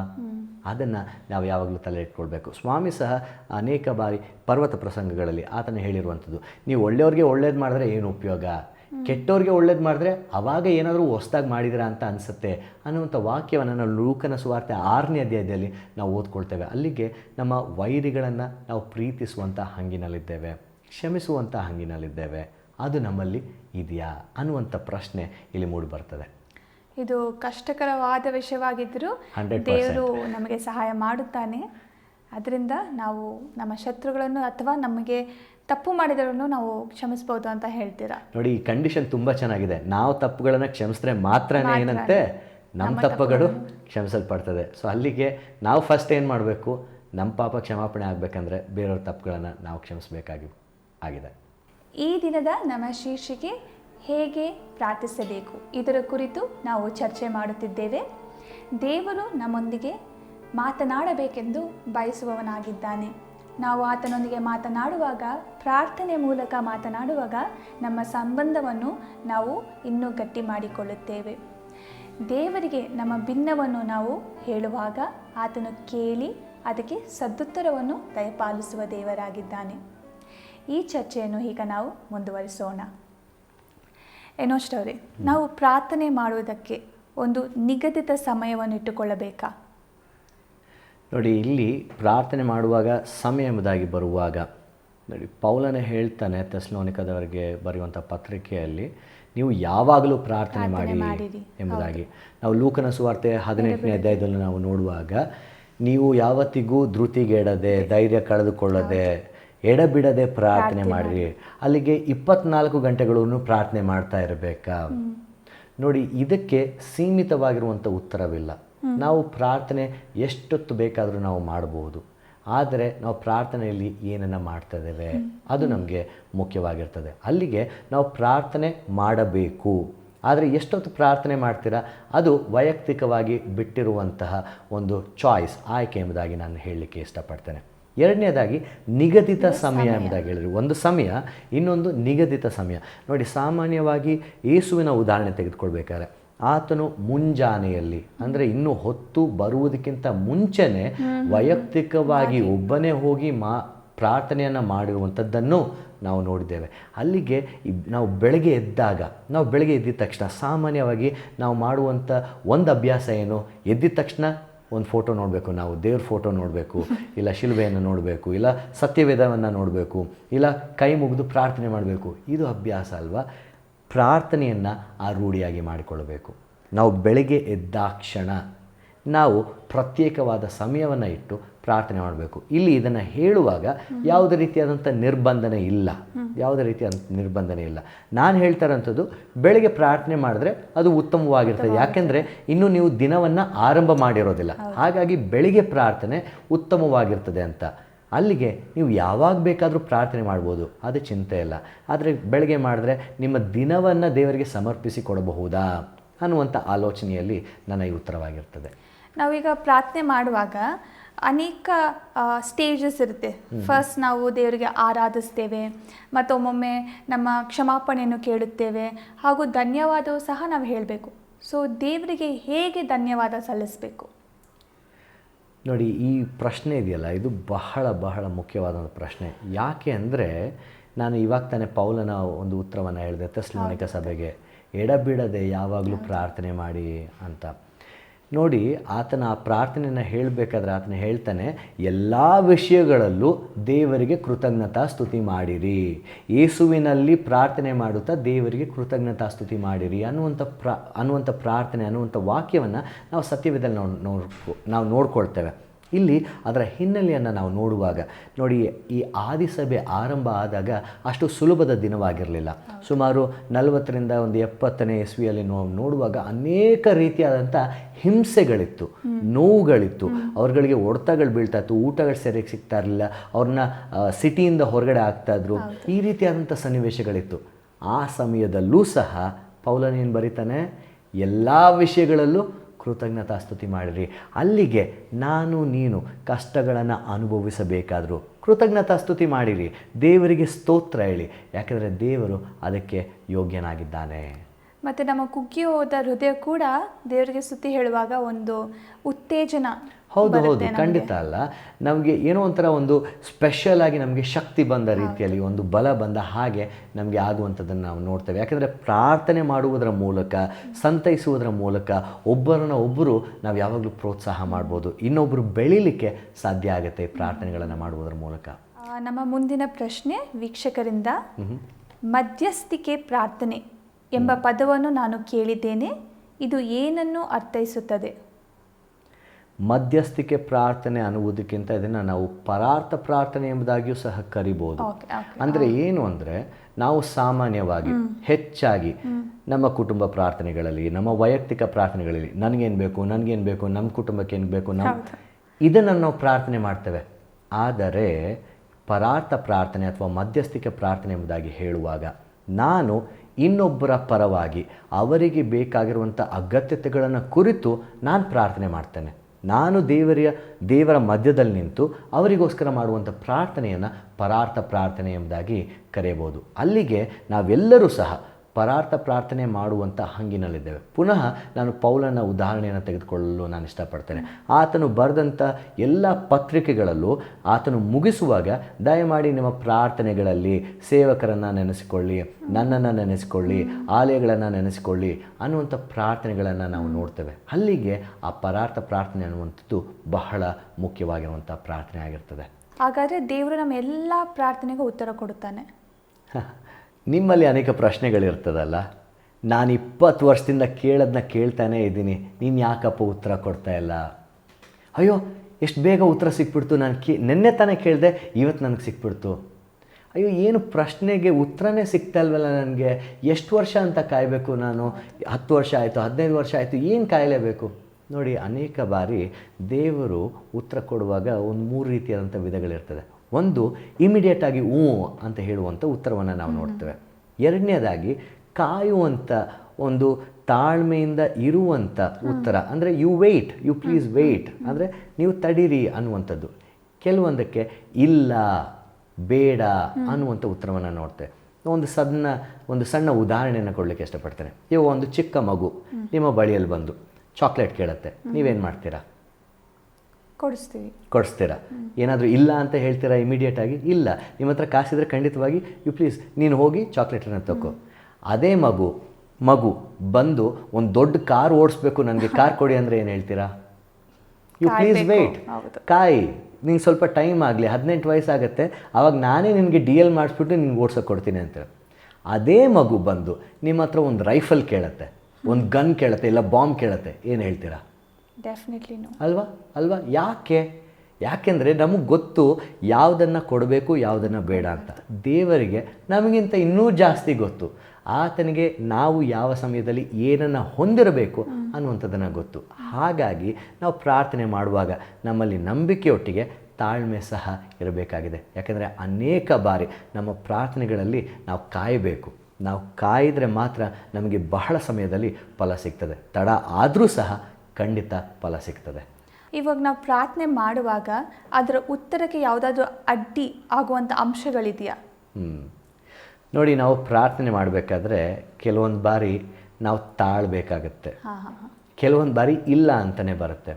Speaker 3: ಅದನ್ನು ನಾವು ಯಾವಾಗಲೂ ತಲೆ ಇಟ್ಕೊಳ್ಬೇಕು. ಸ್ವಾಮಿ ಸಹ ಅನೇಕ ಬಾರಿ ಪರ್ವತ ಪ್ರಸಂಗಗಳಲ್ಲಿ ಆತನ ಹೇಳಿರುವಂಥದ್ದು, ನೀವು ಒಳ್ಳೆಯವ್ರಿಗೆ ಒಳ್ಳೇದು ಮಾಡಿದ್ರೆ ಏನು ಉಪಯೋಗ? ಕೆಟ್ಟವ್ರಿಗೆ ಒಳ್ಳೇದು ಮಾಡಿದ್ರೆ ಅವಾಗ ಏನಾದರೂ ಹೊಸ್ದಾಗಿ ಮಾಡಿದಿರಾ ಅಂತ ಅನಿಸುತ್ತೆ ಅನ್ನುವಂಥ ವಾಕ್ಯವನ್ನು ನಾವು ಲೂಕನ ಸುವಾರ್ತೆ ಆರನೇ ಅಧ್ಯಾಯದಲ್ಲಿ ನಾವು ಓದ್ಕೊಳ್ತೇವೆ. ಅಲ್ಲಿಗೆ ನಮ್ಮ ವೈರಿಗಳನ್ನು ನಾವು ಪ್ರೀತಿಸುವಂಥ ಹಂಗಿನಲ್ಲಿದ್ದೇವೆ ಕ್ಷಮಿಸುವಂಥ ಹಂಗಿನಲ್ಲಿದ್ದೇವೆ. ಅದು ನಮ್ಮಲ್ಲಿ ಇದೆಯಾ ಅನ್ನುವಂಥ ಪ್ರಶ್ನೆ ಇಲ್ಲಿ ಮೂಡಿ ಬರ್ತದೆ.
Speaker 2: ಇದು ಕಷ್ಟಕರವಾದ ವಿಷಯವಾಗಿದ್ದರೂ
Speaker 3: 100%.
Speaker 2: ದೇವರು ನಮಗೆ ಸಹಾಯ ಮಾಡುತ್ತಾನೆ. ಅದರಿಂದ ನಾವು ನಮ್ಮ ಶತ್ರುಗಳನ್ನು ಅಥವಾ ನಮಗೆ ತಪ್ಪು ಮಾಡಿದವರನ್ನು ನಾವು ಕ್ಷಮಿಸ್ಬೋದು ಅಂತ ಹೇಳ್ತೀರಾ?
Speaker 3: ನೋಡಿ ಈ ಕಂಡೀಷನ್ ತುಂಬಾ ಚೆನ್ನಾಗಿದೆ. ನಾವು ತಪ್ಪುಗಳನ್ನು ಕ್ಷಮಿಸಿದ್ರೆ ಮಾತ್ರನೇ
Speaker 2: ಮಾತ್ರ.
Speaker 3: ಏನಂತೆ?
Speaker 2: ನಮ್ಮ
Speaker 3: ತಪ್ಪುಗಳು ಕ್ಷಮಿಸಲ್ಪಡ್ತದೆ. ಸೊ ಅಲ್ಲಿಗೆ ನಾವು ಫಸ್ಟ್ ಏನು ಮಾಡಬೇಕು? ನಮ್ಮ ಪಾಪ ಕ್ಷಮಾಪಣೆ ಆಗಬೇಕಂದ್ರೆ ಬೇರೆಯವ್ರ ತಪ್ಪುಗಳನ್ನು ನಾವು ಕ್ಷಮಿಸಬೇಕಾಗಿ ಆಗಿದೆ.
Speaker 2: ಈ ದಿನದ ನಮ್ಮ ಶೀರ್ಷಿಕೆ ಹೇಗೆ ಪ್ರಾರ್ಥಿಸಬೇಕು? ಇದರ ಕುರಿತು ನಾವು ಚರ್ಚೆ ಮಾಡುತ್ತಿದ್ದೇವೆ. ದೇವರು ನಮ್ಮೊಂದಿಗೆ ಮಾತನಾಡಬೇಕೆಂದು ಬಯಸುವವನಾಗಿದ್ದಾನೆ. ನಾವು ಆತನೊಂದಿಗೆ ಮಾತನಾಡುವಾಗ ಪ್ರಾರ್ಥನೆ ಮೂಲಕ ಮಾತನಾಡುವಾಗ ನಮ್ಮ ಸಂಬಂಧವನ್ನು ನಾವು ಇನ್ನೂ ಗಟ್ಟಿ ಮಾಡಿಕೊಳ್ಳುತ್ತೇವೆ. ದೇವರಿಗೆ ನಮ್ಮ ಭಿನ್ನವನ್ನು ನಾವು ಹೇಳುವಾಗ ಆತನು ಕೇಳಿ ಅದಕ್ಕೆ ಸದುತ್ತರವನ್ನು ದಯಪಾಲಿಸುವ ದೇವರಾಗಿದ್ದಾನೆ. ಈ ಚರ್ಚೆಯನ್ನು ಈಗ ನಾವು ಮುಂದುವರಿಸೋಣ. ಏನೋಷ್ಟವ್ರೆ ನಾವು ಪ್ರಾರ್ಥನೆ ಮಾಡುವುದಕ್ಕೆ ಒಂದು ನಿಗದಿತ ಸಮಯವನ್ನು ಇಟ್ಟುಕೊಳ್ಳಬೇಕಾ?
Speaker 3: ನೋಡಿ ಇಲ್ಲಿ ಪ್ರಾರ್ಥನೆ ಮಾಡುವಾಗ ಸಮಯ ಎಂಬುದಾಗಿ ಬರುವಾಗ ನೋಡಿ ಪೌಲನೇ ಹೇಳ್ತಾನೆ ತೆಸ್ಲೋನಿಕದವರಿಗೆ ಬರೆಯುವಂಥ ಪತ್ರಿಕೆಯಲ್ಲಿ ನೀವು ಯಾವಾಗಲೂ ಪ್ರಾರ್ಥನೆ ಮಾಡಿ ಎಂಬುದಾಗಿ. ನಾವು ಲೂಕನ ಸುವಾರ್ತೆ ಹದಿನೆಂಟನೇ ಅಧ್ಯಾಯದಲ್ಲಿ ನಾವು ನೋಡುವಾಗ ನೀವು ಯಾವತ್ತಿಗೂ ಧೃತಿಗೆಡದೆ ಧೈರ್ಯ ಕಳೆದುಕೊಳ್ಳದೆ ಎಡಬಿಡದೆ ಪ್ರಾರ್ಥನೆ ಮಾಡಿರಿ. ಅಲ್ಲಿಗೆ ಇಪ್ಪತ್ನಾಲ್ಕು ಗಂಟೆಗಳನ್ನು ಪ್ರಾರ್ಥನೆ ಮಾಡ್ತಾ ಇರಬೇಕಾ? ನೋಡಿ ಇದಕ್ಕೆ ಸೀಮಿತವಾಗಿರುವಂಥ ಉತ್ತರವಿಲ್ಲ. ನಾವು ಪ್ರಾರ್ಥನೆ ಎಷ್ಟೊತ್ತು ಬೇಕಾದರೂ ನಾವು ಮಾಡಬಹುದು ಆದರೆ ನಾವು ಪ್ರಾರ್ಥನೆಯಲ್ಲಿ ಏನನ್ನು ಮಾಡ್ತಾ ಇದ್ದೇವೆ ಅದು ನಮಗೆ ಮುಖ್ಯವಾಗಿರ್ತದೆ. ಅಲ್ಲಿಗೆ ನಾವು ಪ್ರಾರ್ಥನೆ ಮಾಡಬೇಕು. ಆದರೆ ಎಷ್ಟೊತ್ತು ಪ್ರಾರ್ಥನೆ ಮಾಡ್ತೀರಾ? ಅದು ವೈಯಕ್ತಿಕವಾಗಿ ಬಿಟ್ಟಿರುವಂತಹ ಒಂದು ಚಾಯ್ಸ್ ಆಯ್ಕೆ ಎಂಬುದಾಗಿ ನಾನು ಹೇಳಲಿಕ್ಕೆ ಇಷ್ಟಪಡ್ತೇನೆ. ಎರಡನೇದಾಗಿ ನಿಗದಿತ ಸಮಯ. ಎಂಬುದಾಗಿ ಹೇಳಿದ್ರು. ಒಂದು ಸಮಯ ಇನ್ನೊಂದು ನಿಗದಿತ ಸಮಯ. ನೋಡಿ ಸಾಮಾನ್ಯವಾಗಿ ಯೇಸುವಿನ ಉದಾಹರಣೆ ತೆಗೆದುಕೊಳ್ಬೇಕಾದ್ರೆ ಆತನು ಮುಂಜಾನೆಯಲ್ಲಿ ಅಂದರೆ ಇನ್ನು ಹೊತ್ತು ಬರುವುದಕ್ಕಿಂತ ಮುಂಚೆನೆ ವೈಯಕ್ತಿಕವಾಗಿ ಒಬ್ಬನೇ ಹೋಗಿ ಮಾ ಪ್ರಾರ್ಥನೆಯನ್ನು ಮಾಡಿರುವಂಥದ್ದನ್ನು ನಾವು ನೋಡಿದ್ದೇವೆ. ಅಲ್ಲಿಗೆ ನಾವು ಬೆಳಗ್ಗೆ ಎದ್ದಾಗ ನಾವು ಬೆಳಗ್ಗೆ ಎದ್ದಿದ ತಕ್ಷಣ ಸಾಮಾನ್ಯವಾಗಿ ನಾವು ಮಾಡುವಂಥ ಒಂದು ಅಭ್ಯಾಸ ಏನು? ಎದ್ದಿದ ತಕ್ಷಣ ಒಂದು ಫೋಟೋ ನೋಡಬೇಕು ನಾವು ದೇವ್ರ ಫೋಟೋ ನೋಡಬೇಕು ಇಲ್ಲ ಶಿಲ್ಬೆಯನ್ನು ನೋಡಬೇಕು ಇಲ್ಲ ಸತ್ಯವೇದವನ್ನು ನೋಡಬೇಕು ಇಲ್ಲ ಕೈ ಮುಗಿದು ಪ್ರಾರ್ಥನೆ ಮಾಡಬೇಕು. ಇದು ಅಭ್ಯಾಸ ಅಲ್ವಾ? ಪ್ರಾರ್ಥನೆಯನ್ನು ಆ ರೂಢಿಯಾಗಿ ಮಾಡಿಕೊಳ್ಳಬೇಕು. ನಾವು ಬೆಳಗ್ಗೆ ಎದ್ದಾಕ್ಷಣ ನಾವು ಪ್ರತ್ಯೇಕವಾದ ಸಮಯವನ್ನು ಇಟ್ಟು ಪ್ರಾರ್ಥನೆ ಮಾಡಬೇಕು. ಇಲ್ಲಿ ಇದನ್ನು ಹೇಳುವಾಗ ಯಾವುದೇ ರೀತಿಯಾದಂಥ ನಿರ್ಬಂಧನೆ ಇಲ್ಲ. ಯಾವುದೇ ರೀತಿಯಾದಂಥ ನಿರ್ಬಂಧನೆ ಇಲ್ಲ. ನಾನು ಹೇಳ್ತಾರಂಥದ್ದು ಬೆಳಗ್ಗೆ ಪ್ರಾರ್ಥನೆ ಮಾಡಿದ್ರೆ ಅದು ಉತ್ತಮವಾಗಿರ್ತದೆ. ಯಾಕೆಂದರೆ ಇನ್ನು ನೀವು ದಿನವನ್ನು ಆರಂಭ ಮಾಡಿರೋದಿಲ್ಲ. ಹಾಗಾಗಿ ಬೆಳಿಗ್ಗೆ ಪ್ರಾರ್ಥನೆ ಉತ್ತಮವಾಗಿರ್ತದೆ ಅಂತ. ಅಲ್ಲಿಗೆ ನೀವು ಯಾವಾಗ ಬೇಕಾದರೂ ಪ್ರಾರ್ಥನೆ ಮಾಡ್ಬೋದು ಅದು ಚಿಂತೆ ಇಲ್ಲ. ಆದರೆ ಬೆಳಗ್ಗೆ ಮಾಡಿದ್ರೆ ನಿಮ್ಮ ದಿನವನ್ನು ದೇವರಿಗೆ ಸಮರ್ಪಿಸಿ ಕೊಡಬಹುದಾ ಅನ್ನುವಂಥ ಆಲೋಚನೆಯಲ್ಲಿ ನನ್ನ ಈ ಉತ್ತರವಾಗಿರ್ತದೆ.
Speaker 2: ನಾವೀಗ ಪ್ರಾರ್ಥನೆ ಮಾಡುವಾಗ ಅನೇಕ ಸ್ಟೇಜಸ್ ಇರುತ್ತೆ. ಫಸ್ಟ್ ನಾವು ದೇವರಿಗೆ ಆರಾಧಿಸ್ತೇವೆ ಮತ್ತು ಒಮ್ಮೊಮ್ಮೆ ನಮ್ಮ ಕ್ಷಮಾಪಣೆಯನ್ನು ಕೇಳುತ್ತೇವೆ ಹಾಗೂ ಧನ್ಯವಾದವು ಸಹ ನಾವು ಹೇಳಬೇಕು. ಸೊ ದೇವರಿಗೆ ಹೇಗೆ ಧನ್ಯವಾದ ಸಲ್ಲಿಸಬೇಕು?
Speaker 3: ನೋಡಿ ಈ ಪ್ರಶ್ನೆ ಇದೆಯಲ್ಲ ಇದು ಬಹಳ ಬಹಳ ಮುಖ್ಯವಾದ ಒಂದು ಪ್ರಶ್ನೆ. ಯಾಕೆ ಅಂದರೆ ನಾನು ಇವಾಗ ತಾನೇ ಪೌಲನ ಒಂದು ಉತ್ತರವನ್ನು ಹೇಳಿದೆ ತೆಸ್ಲೋನಿಕ ಸಭೆಗೆ ಎಡಬಿಡದೆ ಯಾವಾಗಲೂ ಪ್ರಾರ್ಥನೆ ಮಾಡಿ ಅಂತ. ನೋಡಿ, ಆತನ ಆ ಪ್ರಾರ್ಥನೆಯನ್ನು ಹೇಳಬೇಕಾದ್ರೆ ಆತನ ಹೇಳ್ತಾನೆ, ಎಲ್ಲ ವಿಷಯಗಳಲ್ಲೂ ದೇವರಿಗೆ ಕೃತಜ್ಞತಾ ಸ್ತುತಿ ಮಾಡಿರಿ. ಯೇಸುವಿನಲ್ಲಿ ಪ್ರಾರ್ಥನೆ ಮಾಡುತ್ತಾ ದೇವರಿಗೆ ಕೃತಜ್ಞತಾ ಸ್ತುತಿ ಮಾಡಿರಿ ಅನ್ನುವಂಥ ಪ್ರಾ, ಅನ್ನುವಂಥ ಪ್ರಾರ್ಥನೆ ಅನ್ನುವಂಥ ವಾಕ್ಯವನ್ನು ನಾವು ಸತ್ಯವೇದಲ್ಲಿ ನಾವು ನೋಡ್ಕೊ ನಾವು ನೋಡ್ಕೊಳ್ತೇವೆ. ಇಲ್ಲಿ ಅದರ ಹಿನ್ನೆಲೆಯನ್ನು ನಾವು ನೋಡುವಾಗ ನೋಡಿ ಈ ಆದಿಸಭೆ ಆರಂಭ ಆದಾಗ ಅಷ್ಟು ಸುಲಭದ ದಿನವಾಗಿರಲಿಲ್ಲ. ಸುಮಾರು ನಲವತ್ತರಿಂದ ಒಂದು ಎಪ್ಪತ್ತನೇ ಇಸ್ವಿಯಲ್ಲಿ ನಾವು ನೋಡುವಾಗ ಅನೇಕ ರೀತಿಯಾದಂಥ ಹಿಂಸೆಗಳಿತ್ತು ನೋವುಗಳಿತ್ತು. ಅವ್ರುಗಳಿಗೆ ಒಡ್ತಗಳು ಬೀಳ್ತಾ ಇತ್ತು ಊಟಗಳು ಸರಿಯಾಗಿ ಸಿಗ್ತಾ ಇರಲಿಲ್ಲ. ಅವ್ರನ್ನ ಸಿಟಿಯಿಂದ ಹೊರಗಡೆ ಆಗ್ತಾ ಇದ್ರು. ಈ ರೀತಿಯಾದಂಥ ಸನ್ನಿವೇಶಗಳಿತ್ತು. ಆ ಸಮಯದಲ್ಲೂ ಸಹ ಪೌಲನೇನು ಬರೀತಾನೆ ಎಲ್ಲ ವಿಷಯಗಳಲ್ಲೂ ಕೃತಜ್ಞತಾ ಸ್ತುತಿ ಮಾಡಿರಿ. ಅಲ್ಲಿಗೆ ನಾನು ನೀನು ಕಷ್ಟಗಳನ್ನು ಅನುಭವಿಸಬೇಕಾದರೂ. ಕೃತಜ್ಞತಾ ಸ್ತುತಿ ಮಾಡಿರಿ. ದೇವರಿಗೆ ಸ್ತೋತ್ರ ಹೇಳಿ. ಯಾಕೆಂದರೆ ದೇವರು ಅದಕ್ಕೆ ಯೋಗ್ಯನಾಗಿದ್ದಾನೆ.
Speaker 2: ಮತ್ತು ನಮ್ಮ ಕುಗ್ಗಿ ಹೋದ ಹೃದಯ ಕೂಡ ದೇವರಿಗೆ ಸ್ತುತಿ ಹೇಳುವಾಗ ಒಂದು ಉತ್ತೇಜನ
Speaker 3: ಹೌದು ಹೌದು ಖಂಡಿತ ಅಲ್ಲ. ನಮಗೆ ಏನೋ ಒಂಥರ ಒಂದು ಸ್ಪೆಷಲ್ ಆಗಿ ನಮಗೆ ಶಕ್ತಿ ಬಂದ ರೀತಿಯಲ್ಲಿ ಒಂದು ಬಲ ಬಂದ ಹಾಗೆ ನಮಗೆ ಆಗುವಂಥದ್ದನ್ನು ನಾವು ನೋಡ್ತೇವೆ. ಯಾಕಂದರೆ ಪ್ರಾರ್ಥನೆ ಮಾಡುವುದರ ಮೂಲಕ ಸಂತೈಸುವುದರ ಮೂಲಕ ಒಬ್ಬರನ್ನ ಒಬ್ಬರು ನಾವು ಯಾವಾಗಲೂ ಪ್ರೋತ್ಸಾಹ ಮಾಡ್ಬೋದು. ಇನ್ನೊಬ್ಬರು ಬೆಳೀಲಿಕ್ಕೆ ಸಾಧ್ಯ ಆಗುತ್ತೆ ಪ್ರಾರ್ಥನೆಗಳನ್ನು ಮಾಡುವುದರ ಮೂಲಕ.
Speaker 2: ನಮ್ಮ ಮುಂದಿನ ಪ್ರಶ್ನೆ ವೀಕ್ಷಕರಿಂದ ಮಧ್ಯಸ್ಥಿಕೆ ಪ್ರಾರ್ಥನೆ ಎಂಬ ಪದವನ್ನು ನಾನು ಕೇಳಿದ್ದೇನೆ. ಇದು ಏನನ್ನು ಅರ್ಥೈಸುತ್ತದೆ?
Speaker 3: ಮಧ್ಯಸ್ಥಿಕೆ ಪ್ರಾರ್ಥನೆ ಅನ್ನುವುದಕ್ಕಿಂತ ಇದನ್ನು ನಾವು ಪರಾರ್ಥ ಪ್ರಾರ್ಥನೆ ಎಂಬುದಾಗಿಯೂ ಸಹ ಕರಿಬೋದು. ಅಂದರೆ ಏನು ಅಂದರೆ ನಾವು ಸಾಮಾನ್ಯವಾಗಿ ಹೆಚ್ಚಾಗಿ ನಮ್ಮ ಕುಟುಂಬ ಪ್ರಾರ್ಥನೆಗಳಲ್ಲಿ ನಮ್ಮ ವೈಯಕ್ತಿಕ ಪ್ರಾರ್ಥನೆಗಳಲ್ಲಿ ನನಗೇನು ಬೇಕು ನನಗೇನು ಬೇಕು ನಮ್ಮ ಕುಟುಂಬಕ್ಕೆ ಏನು ಬೇಕು ನಮ್ಮ ಇದನ್ನು ನಾವು ಪ್ರಾರ್ಥನೆ ಮಾಡ್ತೇವೆ. ಆದರೆ ಪರಾರ್ಥ ಪ್ರಾರ್ಥನೆ ಅಥವಾ ಮಧ್ಯಸ್ಥಿಕೆ ಪ್ರಾರ್ಥನೆ ಎಂಬುದಾಗಿ ಹೇಳುವಾಗ ನಾನು ಇನ್ನೊಬ್ಬರ ಪರವಾಗಿ ಅವರಿಗೆ ಬೇಕಾಗಿರುವಂಥ ಅಗತ್ಯತೆಗಳನ್ನು ಕುರಿತು ನಾನು ಪ್ರಾರ್ಥನೆ ಮಾಡ್ತೇನೆ. ನಾನು ದೇವರ ದೇವರ ಮಧ್ಯದಲ್ಲಿ ನಿಂತು ಅವರಿಗೋಸ್ಕರ ಮಾಡುವಂಥ ಪ್ರಾರ್ಥನೆಯನ್ನು ಪರಾರ್ಥ ಪ್ರಾರ್ಥನೆ ಎಂಬುದಾಗಿ ಕರೆಯಬಹುದು. ಅಲ್ಲಿಗೆ ನಾವೆಲ್ಲರೂ ಸಹ ಪರಾರ್ಥ ಪ್ರಾರ್ಥನೆ ಮಾಡುವಂಥ ಹಂಗಿನಲ್ಲಿದ್ದೇವೆ. ಪುನಃ ನಾನು ಪೌಲನ ಉದಾಹರಣೆಯನ್ನು ತೆಗೆದುಕೊಳ್ಳಲು ನಾನು ಇಷ್ಟಪಡ್ತೇನೆ. ಆತನು ಬರೆದಂಥ ಎಲ್ಲ ಪತ್ರಿಕೆಗಳಲ್ಲೂ ಆತನು ಮುಗಿಸುವಾಗ ದಯಮಾಡಿ ನಿಮ್ಮ ಪ್ರಾರ್ಥನೆಗಳಲ್ಲಿ ಸೇವಕರನ್ನು ನೆನೆಸಿಕೊಳ್ಳಿ ನನ್ನನ್ನು ನೆನೆಸಿಕೊಳ್ಳಿ ಆಲಯಗಳನ್ನು ನೆನೆಸಿಕೊಳ್ಳಿ ಅನ್ನುವಂಥ ಪ್ರಾರ್ಥನೆಗಳನ್ನು ನಾವು ನೋಡ್ತೇವೆ. ಅಲ್ಲಿಗೆ ಆ ಪರಾರ್ಥ ಪ್ರಾರ್ಥನೆ ಅನ್ನುವಂಥದ್ದು ಬಹಳ ಮುಖ್ಯವಾಗಿರುವಂಥ ಪ್ರಾರ್ಥನೆ ಆಗಿರ್ತದೆ.
Speaker 2: ಹಾಗಾದರೆ ದೇವರು ನಮ್ಮ ಎಲ್ಲ ಪ್ರಾರ್ಥನೆಗೂ ಉತ್ತರ ಕೊಡುತ್ತಾನೆ.
Speaker 3: ನಿಮ್ಮಲ್ಲಿ ಅನೇಕ ಪ್ರಶ್ನೆಗಳಿರ್ತದಲ್ಲ? ನಾನು ಇಪ್ಪತ್ತು ವರ್ಷದಿಂದ ಕೇಳೋದನ್ನ ಕೇಳ್ತಾನೇ ಇದ್ದೀನಿ. ನೀನು ಯಾಕಪ್ಪ ಉತ್ತರ ಕೊಡ್ತಾ ಇಲ್ಲ? ಅಯ್ಯೋ, ಎಷ್ಟು ಬೇಗ ಉತ್ತರ ಸಿಕ್ಬಿಡ್ತು. ನಾನು ಕೇ, ನಿನ್ನೆ ತಾನೇ ಕೇಳಿದೆ ಇವತ್ತು ನನಗೆ ಸಿಕ್ಬಿಡ್ತು. ಅಯ್ಯೋ, ಏನು ಪ್ರಶ್ನೆಗೆ ಉತ್ತರನೇ ಸಿಗ್ತಾ ಇಲ್ವಲ್ಲ ನನಗೆ? ಎಷ್ಟು ವರ್ಷ ಅಂತ ಕಾಯಬೇಕು ನಾನು? ಹತ್ತು ವರ್ಷ ಆಯಿತು, ಹದಿನೈದು ವರ್ಷ ಆಯಿತು, ಏನು ಕಾಯಲೇಬೇಕು? ನೋಡಿ, ಅನೇಕ ಬಾರಿ ದೇವರು ಉತ್ತರ ಕೊಡುವಾಗ ಒಂದು ಮೂರು ರೀತಿಯಾದಂಥ ವಿಧಗಳಿರ್ತದೆ. ಒಂದು ಇಮಿಡಿಯೇಟಾಗಿ ಹ್ಞೂ ಅಂತ ಹೇಳುವಂಥ ಉತ್ತರವನ್ನು ನಾವು ನೋಡ್ತೇವೆ. ಎರಡನೇದಾಗಿ ಕಾಯುವಂಥ ಒಂದು ತಾಳ್ಮೆಯಿಂದ ಇರುವಂಥ ಉತ್ತರ. ಅಂದರೆ you wait you please wait ಅಂದರೆ ನೀವು ತಡೀರಿ ಅನ್ನುವಂಥದ್ದು. ಕೆಲವೊಂದಕ್ಕೆ ಇಲ್ಲ ಬೇಡ ಅನ್ನುವಂಥ ಉತ್ತರವನ್ನು ನೋಡ್ತೇವೆ. ಒಂದು ಸಣ್ಣ ಒಂದು ಸಣ್ಣ ಉದಾಹರಣೆಯನ್ನು ಕೊಡಲಿಕ್ಕೆ ಇಷ್ಟಪಡ್ತೇನೆ. ಇವಾಗ ಒಂದು ಚಿಕ್ಕ ಮಗು ನಿಮ್ಮ ಬಳಿಯಲ್ಲಿ ಬಂದು ಚಾಕ್ಲೇಟ್ ಕೇಳುತ್ತೆ. ನೀವೇನು ಮಾಡ್ತೀರಾ?
Speaker 2: ಕೊಡಿಸ್ತೀವಿ.
Speaker 3: ಕೊಡಿಸ್ತೀರಾ? ಏನಾದರೂ ಇಲ್ಲ ಅಂತ ಹೇಳ್ತೀರಾ ಇಮಿಡಿಯೇಟ್ ಆಗಿ? ಇಲ್ಲ. ನಿಮ್ಮ ಹತ್ರ ಕಾಸಿದ್ರೆ ಖಂಡಿತವಾಗಿ ಯು ಪ್ಲೀಸ್ ನೀನು ಹೋಗಿ ಚಾಕ್ಲೇಟನ್ನು ತಕೋ ಅದೇ ಮಗು ಮಗು ಬಂದು ಒಂದು ದೊಡ್ಡ ಕಾರ್ ಓಡಿಸ್ಬೇಕು ನನಗೆ ಕಾರ್ ಕೊಡಿ ಅಂದರೆ ಏನು ಹೇಳ್ತೀರಾ? You please wait. ಕಾಯಿ. ನಿಂಗೆ ಸ್ವಲ್ಪ ಟೈಮ್ ಆಗಲಿ ಹದಿನೆಂಟು ವಯಸ್ಸಾಗುತ್ತೆ ಆವಾಗ ನಾನೇ ನಿನಗೆ ಡಿ ಎಲ್ ಮಾಡಿಸ್ಬಿಟ್ಟು ನಿನ್ಗೆ ಓಡ್ಸೋಕೆ ಕೊಡ್ತೀನಿ ಅಂತ ಅದೇ ಮಗು ಬಂದು ನಿಮ್ಮ ಹತ್ರ ಒಂದು ರೈಫಲ್ ಕೇಳತ್ತೆ ಒಂದು ಗನ್ ಕೇಳತ್ತೆ ಇಲ್ಲ ಬಾಂಬ್ ಕೇಳತ್ತೆ ಏನು ಹೇಳ್ತೀರಾ?
Speaker 2: ಡೆಫಿನೆಟ್ಲಿ ನೋ
Speaker 3: ಅಲ್ವಾ? ಅಲ್ವಾ? ಯಾಕೆ? ಯಾಕೆಂದರೆ ನಮಗೆ ಗೊತ್ತು ಯಾವುದನ್ನು ಕೊಡಬೇಕು ಯಾವುದನ್ನು ಬೇಡ ಅಂತ. ದೇವರಿಗೆ ನಮಗಿಂತ ಇನ್ನೂ ಜಾಸ್ತಿ ಗೊತ್ತು. ಆತನಿಗೆ ನಾವು ಯಾವ ಸಮಯದಲ್ಲಿ ಏನನ್ನು ಹೊಂದಿರಬೇಕು ಅನ್ನುವಂಥದ್ದನ್ನು ಗೊತ್ತು. ಹಾಗಾಗಿ ನಾವು ಪ್ರಾರ್ಥನೆ ಮಾಡುವಾಗ ನಮ್ಮಲ್ಲಿ ನಂಬಿಕೆಯೊಟ್ಟಿಗೆ ತಾಳ್ಮೆ ಸಹ ಇರಬೇಕಾಗಿದೆ. ಯಾಕೆಂದರೆ ಅನೇಕ ಬಾರಿ ನಮ್ಮ ಪ್ರಾರ್ಥನೆಗಳಲ್ಲಿ ನಾವು ಕಾಯಬೇಕು. ನಾವು ಕಾಯಿದರೆ ಮಾತ್ರ ನಮಗೆ ಬಹಳ ಸಮಯದಲ್ಲಿ ಫಲ ಸಿಗ್ತದೆ. ತಡ ಆದರೂ ಸಹ ಖಂಡಿತ ಫಲ ಸಿಗ್ತದೆ.
Speaker 2: ಇವಾಗ ನಾವು ಪ್ರಾರ್ಥನೆ ಮಾಡುವಾಗ ಅದರ ಉತ್ತರಕ್ಕೆ ಯಾವುದಾದ್ರೂ ಅಡ್ಡಿ ಆಗುವಂಥ ಅಂಶಗಳಿದೆಯಾ.
Speaker 3: ನೋಡಿ ನಾವು ಪ್ರಾರ್ಥನೆ ಮಾಡಬೇಕಾದ್ರೆ ಕೆಲವೊಂದು ಬಾರಿ ನಾವು ತಾಳ್ಬೇಕಾಗತ್ತೆ. ಕೆಲವೊಂದು ಬಾರಿ ಇಲ್ಲ ಅಂತಲೇ ಬರುತ್ತೆ.